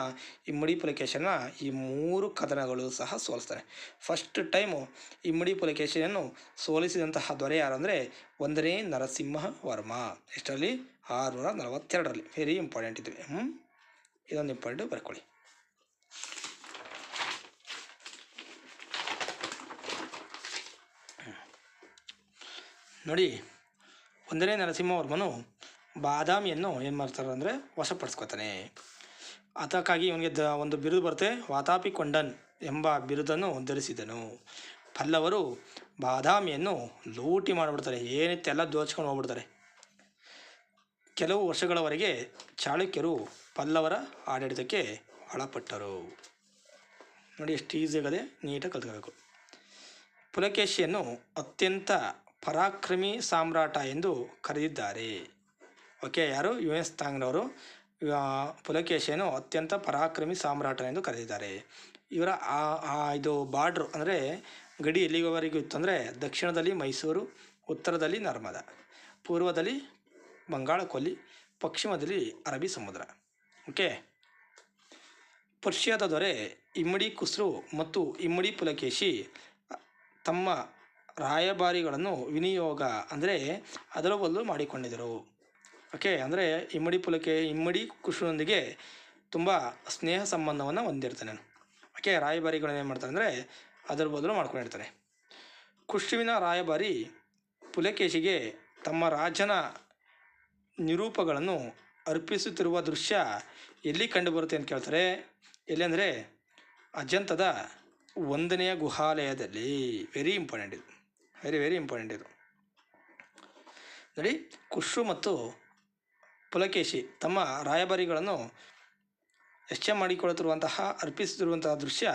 ಇಮ್ಮಡಿ ಪುಲಕೇಶನ ಈ ಮೂರು ಕದನಗಳು ಸಹ ಸೋಲಿಸ್ತಾರೆ. ಫಸ್ಟ್ ಟೈಮು ಇಮ್ಮಡಿ ಪುಲಿಕೇಶನನ್ನು ಸೋಲಿಸಿದಂತಹ ದೊರೆ ಯಾರು ಅಂದರೆ ಒಂದನೇ ನರಸಿಂಹವರ್ಮ. ಎಷ್ಟರಲ್ಲಿ? ಆರುನೂರ ನಲವತ್ತೆರಡರಲ್ಲಿ. ವೆರಿ ಇಂಪಾರ್ಟೆಂಟ್ ಇದ್ವಿ ಹ್ಞೂ ಇದೊಂದು ಇಂಪಾರ್ಟೆಂಟ್ ಬರ್ಕೊಳ್ಳಿ. ನೋಡಿ, ಒಂದನೇ ನರಸಿಂಹವರ್ಮನು ಬಾದಾಮಿಯನ್ನು ಏನು ಮಾಡ್ತಾರೆ ಅಂದರೆ ವಶಪಡಿಸ್ಕೊತಾನೆ. ಅದಕ್ಕಾಗಿ ಇವನಿಗೆ ದ ಒಂದು ಬಿರುದು ಬರುತ್ತೆ. ವಾತಾಪಿ ಕೊಂಡನ್ ಎಂಬ ಬಿರುದನ್ನು ಧರಿಸಿದನು ಪಲ್ಲವರು ಬಾದಾಮಿಯನ್ನು ಲೂಟಿ ಮಾಡಿಬಿಡ್ತಾರೆ. ಏನಿತ್ತೆಲ್ಲ ದೋಚ್ಕೊಂಡು ಹೋಗ್ಬಿಡ್ತಾರೆ. ಕೆಲವು ವರ್ಷಗಳವರೆಗೆ ಚಾಳುಕ್ಯರು ಪಲ್ಲವರ ಆಡಳಿತಕ್ಕೆ ಒಳಪಟ್ಟರು. ನೋಡಿ ಎಷ್ಟು ಈಸಿ ಆಗದೆ ನೀಟಾಗಿ ಕಲ್ತ್ಕೋಬೇಕು. ಪುಲಕೇಶಿಯನ್ನು ಅತ್ಯಂತ ಪರಾಕ್ರಮಿ ಸಾಮ್ರಾಟ ಎಂದು ಕರೆದಿದ್ದಾರೆ. ಓಕೆ, ಯಾರು? U S ತಾಂಗ್ನವರು. ಪುಲಕೇಶಿಯನ್ನು ಅತ್ಯಂತ ಪರಾಕ್ರಮಿ ಸಾಮ್ರಾಟ ಎಂದು ಕರೆದಿದ್ದಾರೆ. ಇವರ, ಆ ಇದು ಬಾರ್ಡ್ರು ಅಂದರೆ ಗಡಿ ಎಲ್ಲಿವರೆಗೂ ಇತ್ತು ಅಂದರೆ ದಕ್ಷಿಣದಲ್ಲಿ ಮೈಸೂರು, ಉತ್ತರದಲ್ಲಿ ನರ್ಮದ, ಪೂರ್ವದಲ್ಲಿ ಬಂಗಾಳ ಕೊಲ್ಲಿ, ಪಶ್ಚಿಮದಲ್ಲಿ ಅರಬ್ಬಿ ಸಮುದ್ರ. ಓಕೆ? ಪರ್ಷಿಯಾದ ದೊರೆ ಇಮ್ಮಡಿ ಕುಸ್ರು ಮತ್ತು ಇಮ್ಮಡಿ ಪುಲಕೇಶಿ ತಮ್ಮ ರಾಯಭಾರಿಗಳನ್ನು ವಿನಿಯೋಗ ಅಂದರೆ ಅದರ ಬದಲು ಮಾಡಿಕೊಂಡಿದ್ದರು. ಓಕೆ, ಅಂದರೆ ಇಮ್ಮಡಿ ಪುಲಕೆ ಇಮ್ಮಡಿ ಕುಶನೊಂದಿಗೆ ತುಂಬ ಸ್ನೇಹ ಸಂಬಂಧವನ್ನು ಹೊಂದಿರ್ತಾನೆ. ಓಕೆ, ರಾಯಭಾರಿಗಳನ್ನ ಏನು ಮಾಡ್ತಾರೆ ಅಂದರೆ ಅದರ ಬದಲು ಮಾಡ್ಕೊಂಡಿರ್ತಾರೆ ಕುಶುವಿನ ರಾಯಭಾರಿ ಪುಲಕೇಶಿಗೆ ತಮ್ಮ ರಾಜನ ನಿರೂಪಗಳನ್ನು ಅರ್ಪಿಸುತ್ತಿರುವ ದೃಶ್ಯ ಎಲ್ಲಿ ಕಂಡುಬರುತ್ತೆ ಅಂತ ಕೇಳ್ತಾರೆ? ಎಲ್ಲಿ ಅಂದರೆ ಅಜಂತದ ಒಂದನೆಯ ಗುಹಾಲಯದಲ್ಲಿ. ವೆರಿ ಇಂಪಾರ್ಟೆಂಟ್ ಇದು. ವೆರಿ ವೆರಿ ಇಂಪಾರ್ಟೆಂಟ್ ಇದು. ನೋಡಿ ಕುಶು ಮತ್ತು ಪುಲಕೇಶಿ ತಮ್ಮ ರಾಯಭಾರಿಗಳನ್ನು ಎಚ್ಚ ಮಾಡಿಕೊಳ್ಳುತ್ತಿರುವಂತಹ ಅರ್ಪಿಸುತ್ತಿರುವಂತಹ ದೃಶ್ಯ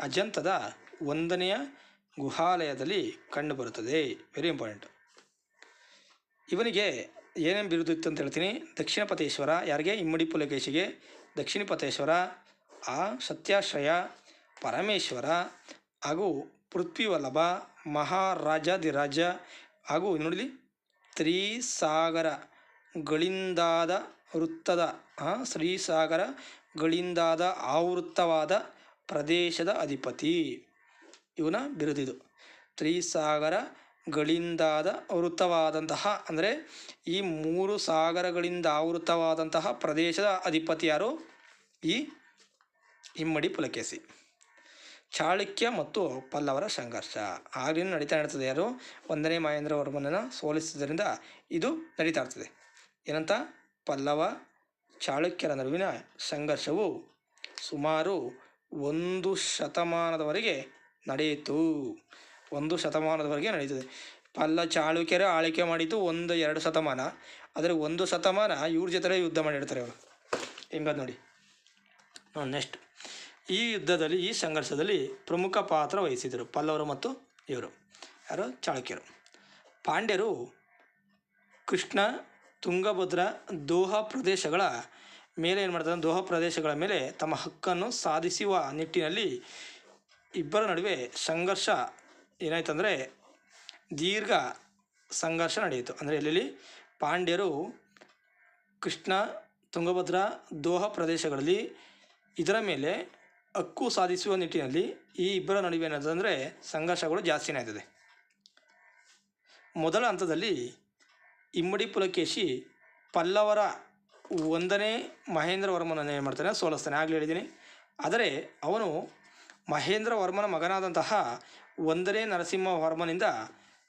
ಅಜಂತದ ಒಂದನೆಯ ಗುಹಾಲಯದಲ್ಲಿ ಕಂಡುಬರುತ್ತದೆ. ವೆರಿ ಇಂಪಾರ್ಟೆಂಟ್ ಇವನಿಗೆ ಏನೇನು ಬಿರುದು ಇತ್ತು ಅಂತ ಹೇಳ್ತೀನಿ. ದಕ್ಷಿಣ ಪತೇಶ್ವರ ಯಾರಿಗೆ? ಇಮ್ಮಡಿ ಪುಲಕೇಶಿಗೆ. ದಕ್ಷಿಣ ಪತೇಶ್ವರ ಆ ಸತ್ಯಾಶ್ರಯ, ಪರಮೇಶ್ವರ ಹಾಗೂ ಪೃಥ್ವಿವಲ್ಲಭ ಮಹಾರಾಜಾದಿರಾಜ ಹಾಗೂ ನೋಡಲಿ ತ್ರಿಸಾಗರಗಳಿಂದಾದ ವೃತ್ತದ ಶ್ರೀಸಾಗರ ಗಳಿಂದಾದ ಆವೃತ್ತವಾದ ಪ್ರದೇಶದ ಅಧಿಪತಿ. ಇವನ ಬಿರುದಿದು. ತ್ರಿಸಾಗರಗಳಿಂದಾದ ವೃತ್ತವಾದಂತಹ, ಅಂದರೆ ಈ ಮೂರು ಸಾಗರಗಳಿಂದ ಆವೃತ್ತವಾದಂತಹ ಪ್ರದೇಶದ ಅಧಿಪತಿ ಯಾರು? ಈ ಇಮ್ಮಡಿ ಪುಲಕೇಶಿ. ಚಾಳುಕ್ಯ ಮತ್ತು ಪಲ್ಲವರ ಸಂಘರ್ಷ. ಆಗಲೂ ನಡೀತಾ ಇರ್ತದೆ ಯಾರು? ಒಂದನೇ ಮಹೇಂದ್ರ ವರ್ಮನನ್ನು ಸೋಲಿಸುವುದರಿಂದ ಇದು ನಡೀತಾ ಇರ್ತದೆ. ಏನಂತ? ಪಲ್ಲವ, ಚಾಳುಕ್ಯರ ನಡುವಿನ ಸಂಘರ್ಷವು ಸುಮಾರು ಒಂದು ಶತಮಾನದವರೆಗೆ ನಡೆಯಿತು. ಒಂದು ಶತಮಾನದವರೆಗೆ ನಡೆಯುತ್ತದೆ. ಪಲ್ಲ, ಚಾಳುಕ್ಯರ ಆಳ್ವಿಕೆ ಮಾಡಿದ್ದು ಒಂದು, ಎರಡು ಶತಮಾನ. ಆದರೆ ಒಂದು ಶತಮಾನ ಇವ್ರ ಜೊತೆ ಯುದ್ಧ ಮಾಡಿರ್ತಾರೆ ಅವರು ಹೆಂಗದು ನೋಡಿ. ನೆಕ್ಸ್ಟ್ ಈ ಯುದ್ಧದಲ್ಲಿ, ಈ ಸಂಘರ್ಷದಲ್ಲಿ ಪ್ರಮುಖ ಪಾತ್ರ ವಹಿಸಿದರು ಪಲ್ಲವರು ಮತ್ತು ಇವರು. ಯಾರು? ಚಾಳುಕ್ಯರು. ಪಾಂಡ್ಯರು ಕೃಷ್ಣ ತುಂಗಭದ್ರ ದೋಹ ಪ್ರದೇಶಗಳ ಮೇಲೆ ಏನು ಮಾಡ್ತಾರೆ? ದೋಹ ಪ್ರದೇಶಗಳ ಮೇಲೆ ತಮ್ಮ ಹಕ್ಕನ್ನು ಸಾಧಿಸುವ ನಿಟ್ಟಿನಲ್ಲಿ ಇಬ್ಬರ ನಡುವೆ ಸಂಘರ್ಷ ಏನಾಯ್ತಂದರೆ ದೀರ್ಘ ಸಂಘರ್ಷ ನಡೆಯಿತು. ಅಂದರೆ ಎಲ್ಲೆಲ್ಲಿ? ಪಾಂಡ್ಯರು ಕೃಷ್ಣ, ತುಂಗಭದ್ರ, ದೋಹ ಪ್ರದೇಶಗಳಲ್ಲಿ ಇದರ ಮೇಲೆ ಹಕ್ಕು ಸಾಧಿಸುವ ನಿಟ್ಟಿನಲ್ಲಿ ಈ ಇಬ್ಬರ ನಡುವೆ ಏನಂತಂದರೆ ಸಂಘರ್ಷಗಳು ಜಾಸ್ತಿನೇ ಆಯ್ತದೆ. ಮೊದಲ ಹಂತದಲ್ಲಿ ಇಮ್ಮಡಿ ಪುಲಕೇಶಿ ಪಲ್ಲವರ ಒಂದನೇ ಮಹೇಂದ್ರ ವರ್ಮನನ್ನು ಏನು ಮಾಡ್ತಾನೆ, ಸೋಲಿಸ್ತಾನೆ. ಆಗಲೇ ಹೇಳಿದ್ದೀನಿ. ಆದರೆ ಅವನು ಮಹೇಂದ್ರ ವರ್ಮನ ಮಗನಾದಂತಹ ಒಂದನೇ ನರಸಿಂಹ ವರ್ಮನಿಂದ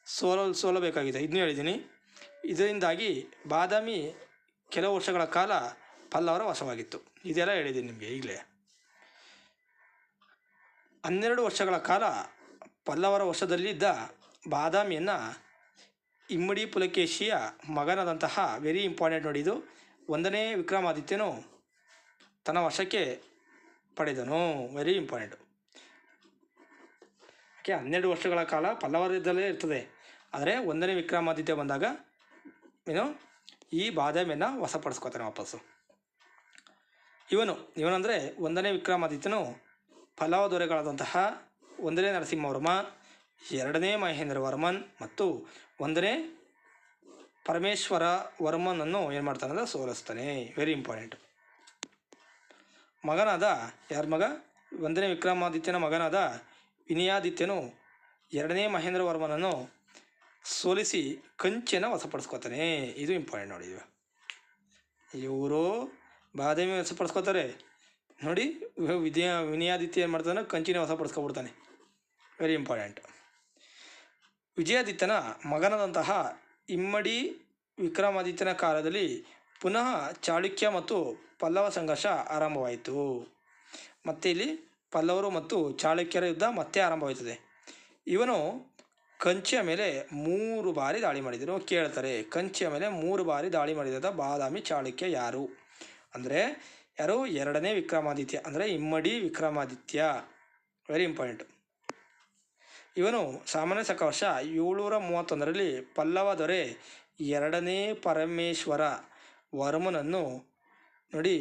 ಸೋಲ ಸೋಲಬೇಕಾಗಿದೆ. ಇದನ್ನೂ ಹೇಳಿದ್ದೀನಿ. ಇದರಿಂದಾಗಿ ಬಾದಾಮಿ ಕೆಲವು ವರ್ಷಗಳ ಕಾಲ ಪಲ್ಲವರ ವಶವಾಗಿತ್ತು. ಇದೆಲ್ಲ ಹೇಳಿದ್ದೀನಿ ನಿಮಗೆ ಈಗಲೇ. ಹನ್ನೆರಡು ವರ್ಷಗಳ ಕಾಲ ಪಲ್ಲವರ ವಶದಲ್ಲಿದ್ದ ಬಾದಾಮಿಯನ್ನು ಇಮ್ಮಡಿ ಪುಲಕೇಶಿಯ ಮಗನಾದಂತಹ ವೆರಿ ಇಂಪಾರ್ಟೆಂಟ್ ನೋಡಿ ಇದು. ಒಂದನೇ ವಿಕ್ರಮಾದಿತ್ಯನು ತನ್ನ ವಶಕ್ಕೆ ಪಡೆದನು. ವೆರಿ ಇಂಪಾರ್ಟೆಂಟ್ ಓಕೆ ಹನ್ನೆರಡು ವರ್ಷಗಳ ಕಾಲ ಪಲ್ಲವರದಲ್ಲೇ ಇರ್ತದೆ. ಆದರೆ ಒಂದನೇ ವಿಕ್ರಮಾದಿತ್ಯ ಬಂದಾಗ ಏನು? ಈ ಬಾದಾಮಿಯನ್ನು ವಶಪಡಿಸ್ಕೋತಾನೆ ವಾಪಸ್ಸು. ಇವನು, ಇವನಂದರೆ ಒಂದನೇ ವಿಕ್ರಮಾದಿತ್ಯನು ಪಲ್ಲವ ದೊರೆಗಳಾದಂತಹ ಒಂದನೇ ನರಸಿಂಹವರ್ಮ, ಎರಡನೇ ಮಹೇಂದ್ರ ವರ್ಮನ್ ಮತ್ತು ಒಂದನೇ ಪರಮೇಶ್ವರ ವರ್ಮನನ್ನು ಏನು ಮಾಡ್ತಾನೆ ಅಂದರೆ ಸೋಲಿಸ್ತಾನೆ. ವೆರಿ ಇಂಪಾರ್ಟೆಂಟ್ ಮಗನಾದ ಯಾರ ಮಗ? ಒಂದನೇ ವಿಕ್ರಮಾದಿತ್ಯನ ಮಗನಾದ ವಿನಯಾದಿತ್ಯನು ಎರಡನೇ ಮಹೇಂದ್ರ ವರ್ಮನನ್ನು ಸೋಲಿಸಿ ಕಂಚಿಯನ್ನು ವಸಪಡಿಸ್ಕೋತಾನೆ ಇದು ಇಂಪಾರ್ಟೆಂಟ್ ನೋಡಿ ಇವರು ಬಾದಾಮಿ ವಶಪಡಿಸ್ಕೋತಾರೆ. ನೋಡಿ ವಿದ್ಯಾ ವಿನಯಾದಿತ್ಯ ಏನು ಮಾಡ್ತಾನೆ ಕಂಚಿನ ವಶಪಡಿಸ್ಕೊಬಿಡ್ತಾನೆ. ವೆರಿ ಇಂಪಾರ್ಟೆಂಟ್ ವಿಜಯಾದಿತ್ಯನ ಮಗನಾದಂತಹ ಇಮ್ಮಡಿ ವಿಕ್ರಮಾದಿತ್ಯನ ಕಾಲದಲ್ಲಿ ಪುನಃ ಚಾಳುಕ್ಯ ಮತ್ತು ಪಲ್ಲವ ಸಂಘರ್ಷ ಆರಂಭವಾಯಿತು. ಮತ್ತೆ ಇಲ್ಲಿ ಪಲ್ಲವರು ಮತ್ತು ಚಾಳುಕ್ಯರ ಯುದ್ಧ ಮತ್ತೆ ಆರಂಭವಾಯ್ತದೆ. ಇವನು ಕಂಚಿಯ ಮೇಲೆ ಮೂರು ಬಾರಿ ದಾಳಿ ಮಾಡಿದರು ಕೇಳ್ತಾರೆ, ಕಂಚಿಯ ಮೇಲೆ ಮೂರು ಬಾರಿ ದಾಳಿ ಮಾಡಿದಂಥ ಬಾದಾಮಿ ಚಾಳುಕ್ಯ ಯಾರು? ಅಂದರೆ ಯಾರು? ಎರಡನೇ ವಿಕ್ರಮಾದಿತ್ಯ, ಅಂದರೆ ಇಮ್ಮಡಿ ವಿಕ್ರಮಾದಿತ್ಯ. ವೆರಿ ಇಂಪಾರ್ಟೆಂಟ್ ಇವನು ಸಾಮಾನ್ಯ ಶಕ ವರ್ಷ ಏಳ್ನೂರ ಮೂವತ್ತೊಂದರಲ್ಲಿ ಪಲ್ಲವ ದೊರೆ ಎರಡನೇ ಪರಮೇಶ್ವರ ವರ್ಮನನ್ನು ನೋಡಿ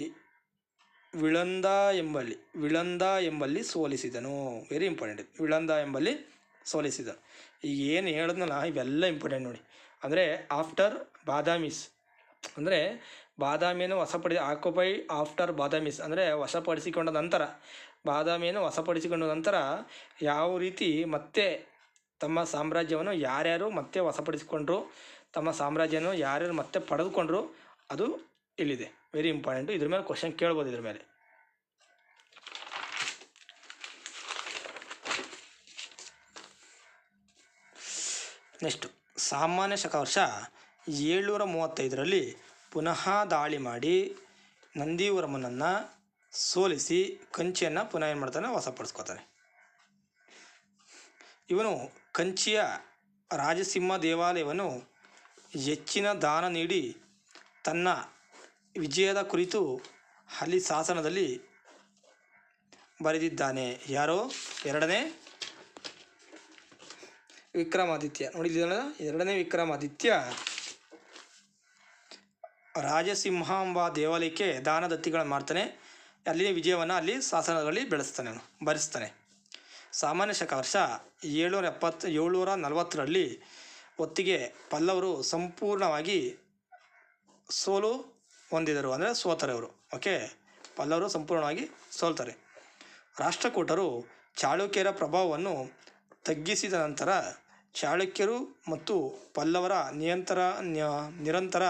ವಿಳಂದ ಎಂಬಲ್ಲಿ ವಿಳಂದ ಎಂಬಲ್ಲಿ ಸೋಲಿಸಿದನು. ವೆರಿ ಇಂಪಾರ್ಟೆಂಟ್ ವಿಳಂದ ಎಂಬಲ್ಲಿ ಸೋಲಿಸಿದನು ಈಗ ಏನು ಹೇಳಿದ್ನಲ್ಲ, ಇವೆಲ್ಲ ಇಂಪಾರ್ಟೆಂಟ್ ನೋಡಿ. ಅಂದರೆ ಆಫ್ಟರ್ ಬಾದಾಮಿಸ್. ಅಂದರೆ ಬಾದಾಮಿಯನ್ನು ವಶಪಡಿ, ಆಕ್ಯುಪೈ ಆಫ್ಟರ್ ಬಾದಾಮಿಸ್ ಅಂದರೆ ವಶಪಡಿಸಿಕೊಂಡ ನಂತರ, ಬಾದಾಮಿಯನ್ನು ವಶಪಡಿಸಿಕೊಂಡ ನಂತರ ಯಾವ ರೀತಿ ಮತ್ತೆ ತಮ್ಮ ಸಾಮ್ರಾಜ್ಯವನ್ನು ಯಾರ್ಯಾರು ಮತ್ತೆ ವಶಪಡಿಸಿಕೊಂಡ್ರು, ತಮ್ಮ ಸಾಮ್ರಾಜ್ಯವನ್ನು ಯಾರ್ಯಾರು ಮತ್ತೆ ಪಡೆದುಕೊಂಡ್ರು, ಅದು ಇಲ್ಲಿದೆ. ವೆರಿ ಇಂಪಾರ್ಟೆಂಟು ಇದ್ರ ಮೇಲೆ ಕ್ವಶನ್ ಕೇಳ್ಬೋದು ಇದ್ರ ಮೇಲೆ. ನೆಕ್ಸ್ಟು ಸಾಮಾನ್ಯ ಶಕವರ್ಷ ಏಳ್ನೂರ ಮೂವತ್ತೈದರಲ್ಲಿ ಪುನಃ ದಾಳಿ ಮಾಡಿ ನಂದಿವರ್ಮನನ್ನು ಸೋಲಿಸಿ ಕಂಚಿಯನ್ನು ಪುನಃ ಏನು ಮಾಡ್ತಾನೆ ವಶಪಡಿಸ್ಕೋತಾನೆ. ಇವನು ಕಂಚಿಯ ರಾಜಸಿಂಹ ದೇವಾಲಯವನ್ನು ಹೆಚ್ಚಿನ ದಾನ ನೀಡಿ ತನ್ನ ವಿಜಯದ ಕುರಿತು ಅಲ್ಲಿ ಶಾಸನದಲ್ಲಿ ಬರೆದಿದ್ದಾನೆ. ಯಾರೋ? ಎರಡನೇ ವಿಕ್ರಮಾದಿತ್ಯ. ನೋಡಿದ ಎರಡನೇ ವಿಕ್ರಮಾದಿತ್ಯ. ರಾಜಸಿಂಹಾಂಬ ದೇವಾಲಯಕ್ಕೆ ದಾನ ದತ್ತಿಗಳನ್ನು ಮಾಡ್ತಾನೆ. ಅಲ್ಲಿನ ವಿಜಯವನ್ನು ಅಲ್ಲಿ ಶಾಸನಗಳಲ್ಲಿ ಬೆಳೆಸ್ತಾನೆ ಅವನು ಸಾಮಾನ್ಯ ಶಕ ವರ್ಷ ಏಳ್ನೂರ ಎಪ್ಪತ್ತು, ಏಳ್ನೂರ ನಲವತ್ತರಲ್ಲಿ ಹೊತ್ತಿಗೆ ಪಲ್ಲವರು ಸಂಪೂರ್ಣವಾಗಿ ಸೋಲು ಹೊಂದಿದರು ಅಂದರೆ ಸೋತಾರೆ ಅವರು ಓಕೆ ಪಲ್ಲವರು ಸಂಪೂರ್ಣವಾಗಿ ಸೋಲ್ತಾರೆ. ರಾಷ್ಟ್ರಕೂಟರು ಚಾಳುಕ್ಯರ ಪ್ರಭಾವವನ್ನು ತಗ್ಗಿಸಿದ ನಂತರ ಚಾಳುಕ್ಯರು ಮತ್ತು ಪಲ್ಲವರ ನಿಯಂತರ ನ್ಯ- ನಿರಂತರ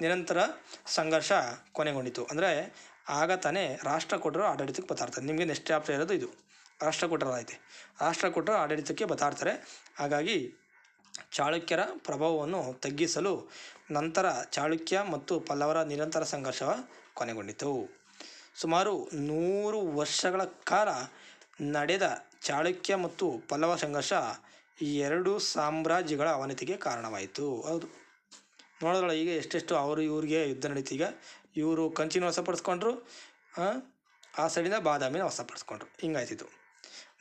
ನಿರಂತರ ಸಂಘರ್ಷ ಕೊನೆಗೊಂಡಿತು. ಅಂದರೆ ಆಗ ತಾನೇ ರಾಷ್ಟ್ರಕೂಟರು ಆಡಳಿತಕ್ಕೆ ಬತಾಡ್ತಾರೆ. ನಿಮಗೆ ನೆಕ್ಸ್ಟ್ ಚಾಪ್ಟರ್ ಇರೋದು ಇದು. ರಾಷ್ಟ್ರಕೂಟರ ಐತೆ ರಾಷ್ಟ್ರಕೂಟರು ಆಡಳಿತಕ್ಕೆ ಬತಾಡ್ತಾರೆ. ಹಾಗಾಗಿ ಚಾಳುಕ್ಯರ ಪ್ರಭಾವವನ್ನು ತಗ್ಗಿಸಲು ನಂತರ ಚಾಳುಕ್ಯ ಮತ್ತು ಪಲ್ಲವರ ನಿರಂತರ ಸಂಘರ್ಷ ಕೊನೆಗೊಂಡಿತು. ಸುಮಾರು ನೂರು ವರ್ಷಗಳ ಕಾಲ ನಡೆದ ಚಾಳುಕ್ಯ ಮತ್ತು ಪಲ್ಲವ ಸಂಘರ್ಷ ಈ ಎರಡು ಸಾಮ್ರಾಜ್ಯಗಳ ಅವನತಿಗೆ ಕಾರಣವಾಯಿತು. ಹೌದು. ನೋಡಿದ್ರಲ್ಲ ಈಗ ಎಷ್ಟೆಷ್ಟು ಅವರು ಇವ್ರಿಗೆ ಯುದ್ಧ ನಡೀತು. ಈಗ ಇವರು ಕಂಚಿನ ವಶಪಡಿಸ್ಕೊಂಡ್ರು ಆ, ಸೈಡಿಂದ ಬಾದಾಮಿನ ವಶಪಡಿಸ್ಕೊಂಡ್ರು ಹಿಂಗಾಯ್ತಿತ್ತು.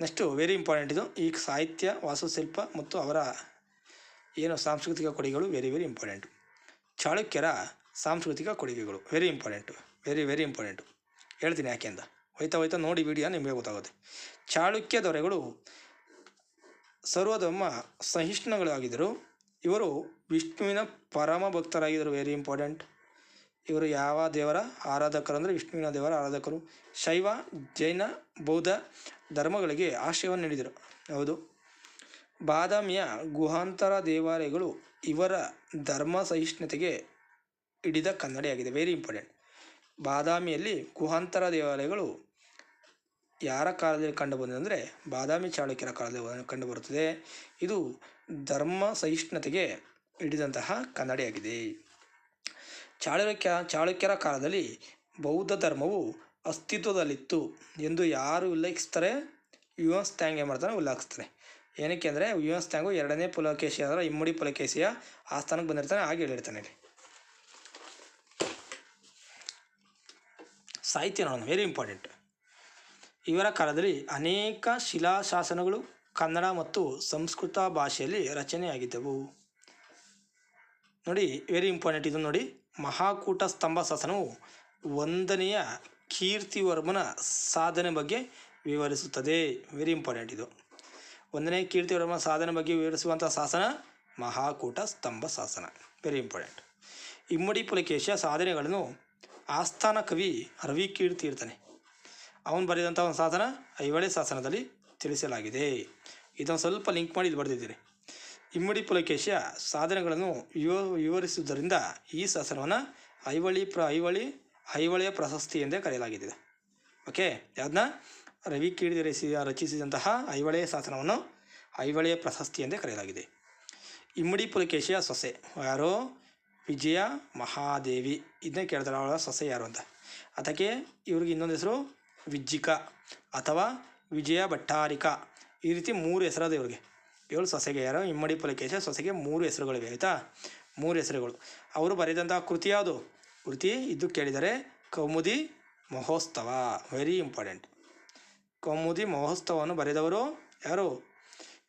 ನೆಕ್ಸ್ಟು ವೆರಿ ಇಂಪಾರ್ಟೆಂಟ್ ಇದು. ಈ ಸಾಹಿತ್ಯ ವಾಸ್ತುಶಿಲ್ಪ ಮತ್ತು ಅವರ ಏನು ಸಾಂಸ್ಕೃತಿಕ ಕೊಡುಗೆಗಳು ವೆರಿ ವೆರಿ ಇಂಪಾರ್ಟೆಂಟು ಚಾಳುಕ್ಯರ ಸಾಂಸ್ಕೃತಿಕ ಕೊಡುಗೆಗಳು very important very very important ಹೇಳ್ತೀನಿ ಯಾಕೆ ಅಂತ. ಹೋಯ್ತಾ ಹೋಯ್ತಾ ನೋಡಿ ವಿಡಿಯೋ ನಿಮಗೆ ಗೊತ್ತಾಗುತ್ತೆ. ಚಾಳುಕ್ಯ ದೊರೆಗಳು ಸರ್ವಧರ್ಮ ಸಹಿಷ್ಣುಗಳಾಗಿದ್ದರು ಇವರು ವಿಷ್ಣುವಿನ ಪರಮ ಭಕ್ತರಾಗಿದ್ದರು ವೆರಿ ಇಂಪಾರ್ಟೆಂಟ್ ಇವರು ಯಾವ ದೇವರ ಆರಾಧಕರು ಅಂದರೆ ವಿಷ್ಣುವಿನ ದೇವರ ಆರಾಧಕರು. ಶೈವ, ಜೈನ, ಬೌದ್ಧ ಧರ್ಮಗಳಿಗೆ ಆಶ್ರಯವನ್ನು ನೀಡಿದರು. ಹೌದು. ಬಾದಾಮಿಯ ಗುಹಾಂತರ ದೇವಾಲಯಗಳು ಇವರ ಧರ್ಮ ಸಹಿಷ್ಣುತೆಗೆ ಹಿಡಿದ ಕನ್ನಡಿಯಾಗಿದೆ. ವೆರಿ ಇಂಪಾರ್ಟೆಂಟ್ ಬಾದಾಮಿಯಲ್ಲಿ ಗುಹಾಂತರ ದೇವಾಲಯಗಳು ಯಾರ ಕಾಲದಲ್ಲಿ ಕಂಡುಬಂದಿದೆ ಅಂದರೆ ಬಾದಾಮಿ ಚಾಳುಕ್ಯರ ಕಾಲದಲ್ಲಿ ಕಂಡುಬರುತ್ತದೆ. ಇದು ಧರ್ಮ ಸಹಿಷ್ಣುತೆಗೆ ಹಿಡಿದಂತಹ ಕನ್ನಡಿಯಾಗಿದೆ. ಚಾಳುಕ್ಯ, ಚಾಳುಕ್ಯರ ಕಾಲದಲ್ಲಿ ಬೌದ್ಧ ಧರ್ಮವು ಅಸ್ತಿತ್ವದಲ್ಲಿತ್ತು ಎಂದು ಯಾರು ಉಲ್ಲೇಖಿಸ್ತಾರೆ? ಯುವನ್ಸ್ ಟ್ಯಾಂಗ್ ಏನು ಮಾಡ್ತಾನೆ ಉಲ್ಲೇಖಿಸ್ತಾರೆ. ಏನಕ್ಕೆ ಅಂದರೆ ಯುವನ್ಸ್ ಟ್ಯಾಂಗು ಎರಡನೇ ಪುಲಕೇಶಿ ಅಂದರೆ ಇಮ್ಮಡಿ ಪುಲಕೇಶಿಯ ಆಸ್ಥಾನಕ್ಕೆ ಬಂದಿರ್ತಾನೆ, ಹಾಗೆ ಹೇಳಿರ್ತಾನೆ ಸಾಹಿತ್ಯ ನೋಡೋಣ ವೆರಿ ಇಂಪಾರ್ಟೆಂಟ್ ಇವರ ಕಾಲದಲ್ಲಿ ಅನೇಕ ಶಿಲಾಶಾಸನಗಳು ಕನ್ನಡ ಮತ್ತು ಸಂಸ್ಕೃತ ಭಾಷೆಯಲ್ಲಿ ರಚನೆಯಾಗಿದ್ದವು. ನೋಡಿ ವೆರಿ ಇಂಪಾರ್ಟೆಂಟ್ ಇದು ನೋಡಿ. ಮಹಾಕೂಟ ಸ್ತಂಭ ಶಾಸನವು ಒಂದನೆಯ ಕೀರ್ತಿವರ್ಮನ ಸಾಧನೆ ಬಗ್ಗೆ ವಿವರಿಸುತ್ತದೆ. ವೆರಿ ಇಂಪಾರ್ಟೆಂಟ್ ಇದು. ಒಂದನೇ ಕೀರ್ತಿವರ್ಮನ ಸಾಧನೆ ಬಗ್ಗೆ ವಿವರಿಸುವಂಥ ಶಾಸನ ಮಹಾಕೂಟ ಸ್ತಂಭ ಶಾಸನ. ವೆರಿ ಇಂಪಾರ್ಟೆಂಟ್ ಇಮ್ಮಡಿ ಪುಲಕೇಶಿಯ ಸಾಧನೆಗಳನ್ನು ಆಸ್ಥಾನ ಕವಿ ರವಿ ಕೀರ್ತಿ ಇರ್ತಾನೆ. ಅವನು ಬರೆದಂಥ ಒಂದು ಸಾಧನ ಐಹೊಳೆ ಶಾಸನದಲ್ಲಿ ತಿಳಿಸಲಾಗಿದೆ. ಇದನ್ನು ಸ್ವಲ್ಪ ಲಿಂಕ್ ಮಾಡಿ ಇಲ್ಲಿ ಬರೆದಿದ್ದೀರಿ. ಇಮ್ಮಡಿ ಪುಲಕೇಶಿಯ ಸಾಧನೆಗಳನ್ನು ವಿವ, ವಿವರಿಸುವುದರಿಂದ ಈ ಶಾಸನವನ್ನು ಐವಳಿ ಪ್ರ, ಐವಳಿ, ಐವಳೆಯ ಪ್ರಶಸ್ತಿ ಎಂದೇ ಕರೆಯಲಾಗಿದೆ. ಓಕೆ ಅದನ್ನ ರವಿ ಕೀರ್ತಿ ರಚಿಸಿ, ರಚಿಸಿದಂತಹ ಐವಳೆಯ ಶಾಸನವನ್ನು ಐವಳೆಯ ಪ್ರಶಸ್ತಿ ಎಂದೇ ಕರೆಯಲಾಗಿದೆ. ಇಮ್ಮಡಿ ಪುಲಕೇಶಿಯ ಸೊಸೆ ಯಾರೋ? ವಿಜಯ ಮಹಾದೇವಿ. ಇದನ್ನೇ ಕೇಳ್ತಾರೆ ಅವಳ ಸೊಸೆ ಯಾರು ಅಂತ. ಅದಕ್ಕೆ ಇವ್ರಿಗೆ ಇನ್ನೊಂದು ಹೆಸರು ವಿಜ್ಜಿಕ ಅಥವಾ ವಿಜಯ ಭಟ್ಟಾರಿಕ. ಈ ರೀತಿ ಮೂರು ಹೆಸರದ ಇವ್ರಿಗೆ. ಏಳು ಸೊಸೆಗೆ ಯಾರು? ಇಮ್ಮಡಿ ಪುಲಕೇಶ ಸೊಸೆಗೆ ಮೂರು ಹೆಸರುಗಳಿವೆ, ಆಯಿತಾ? ಮೂರು ಹೆಸರುಗಳು. ಅವರು ಬರೆದಂಥ ಕೃತಿ ಯಾವುದು? ಕೃತಿ ಇದು ಕೇಳಿದರೆ ಕೌಮುದಿ ಮಹೋತ್ಸವ. ವೆರಿ ಇಂಪಾರ್ಟೆಂಟ್ ಕೌಮುದಿ ಮಹೋತ್ಸವವನ್ನು ಬರೆದವರು ಯಾರು?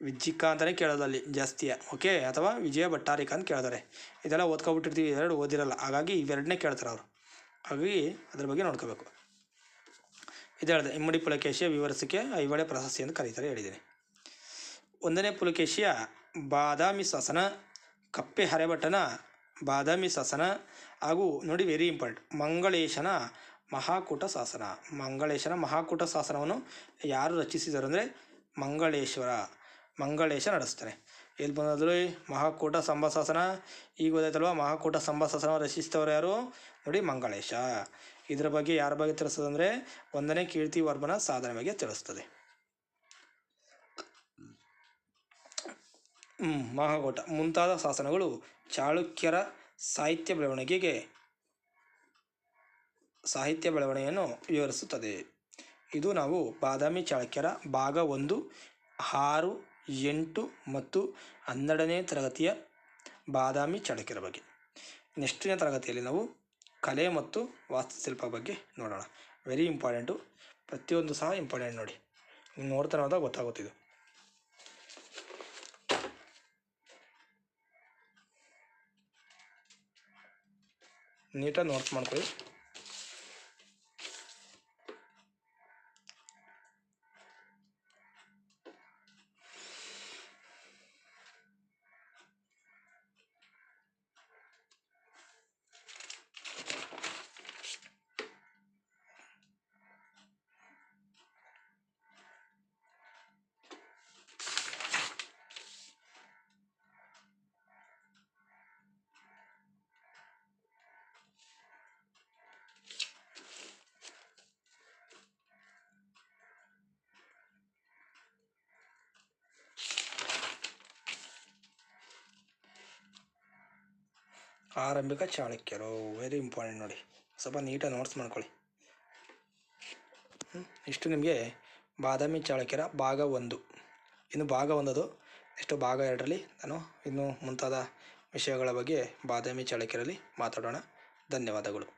ವಿಜ್ಜಿಕ ಅಂತಲೇ ಕೇಳೋದಲ್ಲಿ, ಜಾಸ್ತಿಯ. ಓಕೆ ಅಥವಾ ವಿಜಯ ಭಟ್ಟಾರಿಕ ಅಂತ ಕೇಳ್ತಾರೆ. ಇದೆಲ್ಲ ಓದ್ಕೊಬಿಟ್ಟಿರ್ತೀವಿ, ಎರಡು ಓದಿರಲ್ಲ. ಹಾಗಾಗಿ ಇವೆರಡನ್ನೇ ಕೇಳ್ತಾರೆ ಅವರು. ಹಾಗಾಗಿ ಅದ್ರ ಬಗ್ಗೆ ನೋಡ್ಕೋಬೇಕು. ಇದು ಹೇಳಿದೆ, ಇಮ್ಮಡಿ ಪುಲಕೇಶಿಯ ವಿವರಿಸಿಕೆ ಐವಳೆ ಪ್ರಶಸ್ತಿ ಎಂದು ಕರೀತಾರೆ ಹೇಳಿದ್ದೀನಿ. ಒಂದನೇ ಪುಲಕೇಶಿಯ ಬಾದಾಮಿ ಶಾಸನ, ಕಪ್ಪೆ ಹರೆಭಟ್ಟನ ಬಾದಾಮಿ ಶಾಸನ ಹಾಗೂ ನೋಡಿ ವೆರಿ ಇಂಪಾರ್ಟೆಂಟ್ ಮಂಗಳೇಶನ ಮಹಾಕೂಟ ಶಾಸನ. ಮಂಗಳೇಶನ ಮಹಾಕೂಟ ಶಾಸನವನ್ನು ಯಾರು ರಚಿಸಿದರು ಅಂದರೆ ಮಂಗಳೇಶ್ವರ, ಮಂಗಳೇಶ ನಡೆಸ್ತಾರೆ. ಎಲ್ಲಿ ಬಂದದ್ರು ಮಹಾಕೂಟ ಸಂಭ ಶಾಸನ? ಈಗ ಗೊತ್ತಾಯ್ತಲ್ವ ಮಹಾಕೂಟ ಸಂಭ ಶಾಸನ ರಚಿಸಿದವರು ಯಾರು? ನೋಡಿ ಮಂಗಳೇಶ. ಇದರ ಬಗ್ಗೆ ಯಾರ ಬಗ್ಗೆ ತಿಳಿಸ್ತದೆ ಅಂದರೆ ಒಂದನೇ ಕೀರ್ತಿ ವರ್ಮನ ಸಾಧನೆ ಬಗ್ಗೆ ತಿಳಿಸ್ತದೆ. ಮಹಾಗೋಟ ಮಹಾಕೂಟ ಮುಂತಾದ ಶಾಸನಗಳು ಚಾಳುಕ್ಯರ ಸಾಹಿತ್ಯ ಬೆಳವಣಿಗೆಗೆ ಸಾಹಿತ್ಯ ಬೆಳವಣಿಗೆಯನ್ನು ವಿವರಿಸುತ್ತದೆ. ಇದು ನಾವು ಬಾದಾಮಿ ಚಾಳುಕ್ಯರ ಭಾಗ ಒಂದು, ಆರು, ಎಂಟು ಮತ್ತು ಹನ್ನೆರಡನೇ ತರಗತಿಯ ಬಾದಾಮಿ ಚಾಳುಕ್ಯರ ಬಗ್ಗೆ. ನೆಕ್ಸ್ಟಿನ ತರಗತಿಯಲ್ಲಿ ನಾವು ಕಲೆ ಮತ್ತು ವಾಸ್ತುಶಿಲ್ಪ ಬಗ್ಗೆ ನೋಡೋಣ. ವೆರಿ ಇಂಪಾರ್ಟೆಂಟು ಪ್ರತಿಯೊಂದು ಸಹ ಇಂಪಾರ್ಟೆಂಟ್ ನೋಡಿ. ನೀವು ನೋಡ್ತಾ ನೋಡಿದಾಗ ಗೊತ್ತಾಗುತ್ತಿದ್ದು ನೀಟಾಗಿ ನೋಟ್ಸ್ ಮಾಡ್ಕೊಳ್ಳಿ. ಆರಂಭಿಕ ಚಾಳುಕ್ಯರು ವೆರಿ ಇಂಪಾರ್ಟೆಂಟ್ ನೋಡಿ. ಸ್ವಲ್ಪ ನೀಟಾಗಿ ನೋಟ್ಸ್ ಮಾಡ್ಕೊಳ್ಳಿ. ಇಷ್ಟು ನಿಮಗೆ ಬಾದಾಮಿ ಚಾಳುಕ್ಯರ ಭಾಗ ಒಂದು. ಇನ್ನು ಭಾಗ ಒಂದದು ಎಷ್ಟು ಭಾಗ ಎರಡರಲ್ಲಿ ನಾನು ಇನ್ನು ಮುಂತಾದ ವಿಷಯಗಳ ಬಗ್ಗೆ ಬಾದಾಮಿ ಚಾಳುಕ್ಯರಲ್ಲಿ ಮಾತಾಡೋಣ. ಧನ್ಯವಾದಗಳು.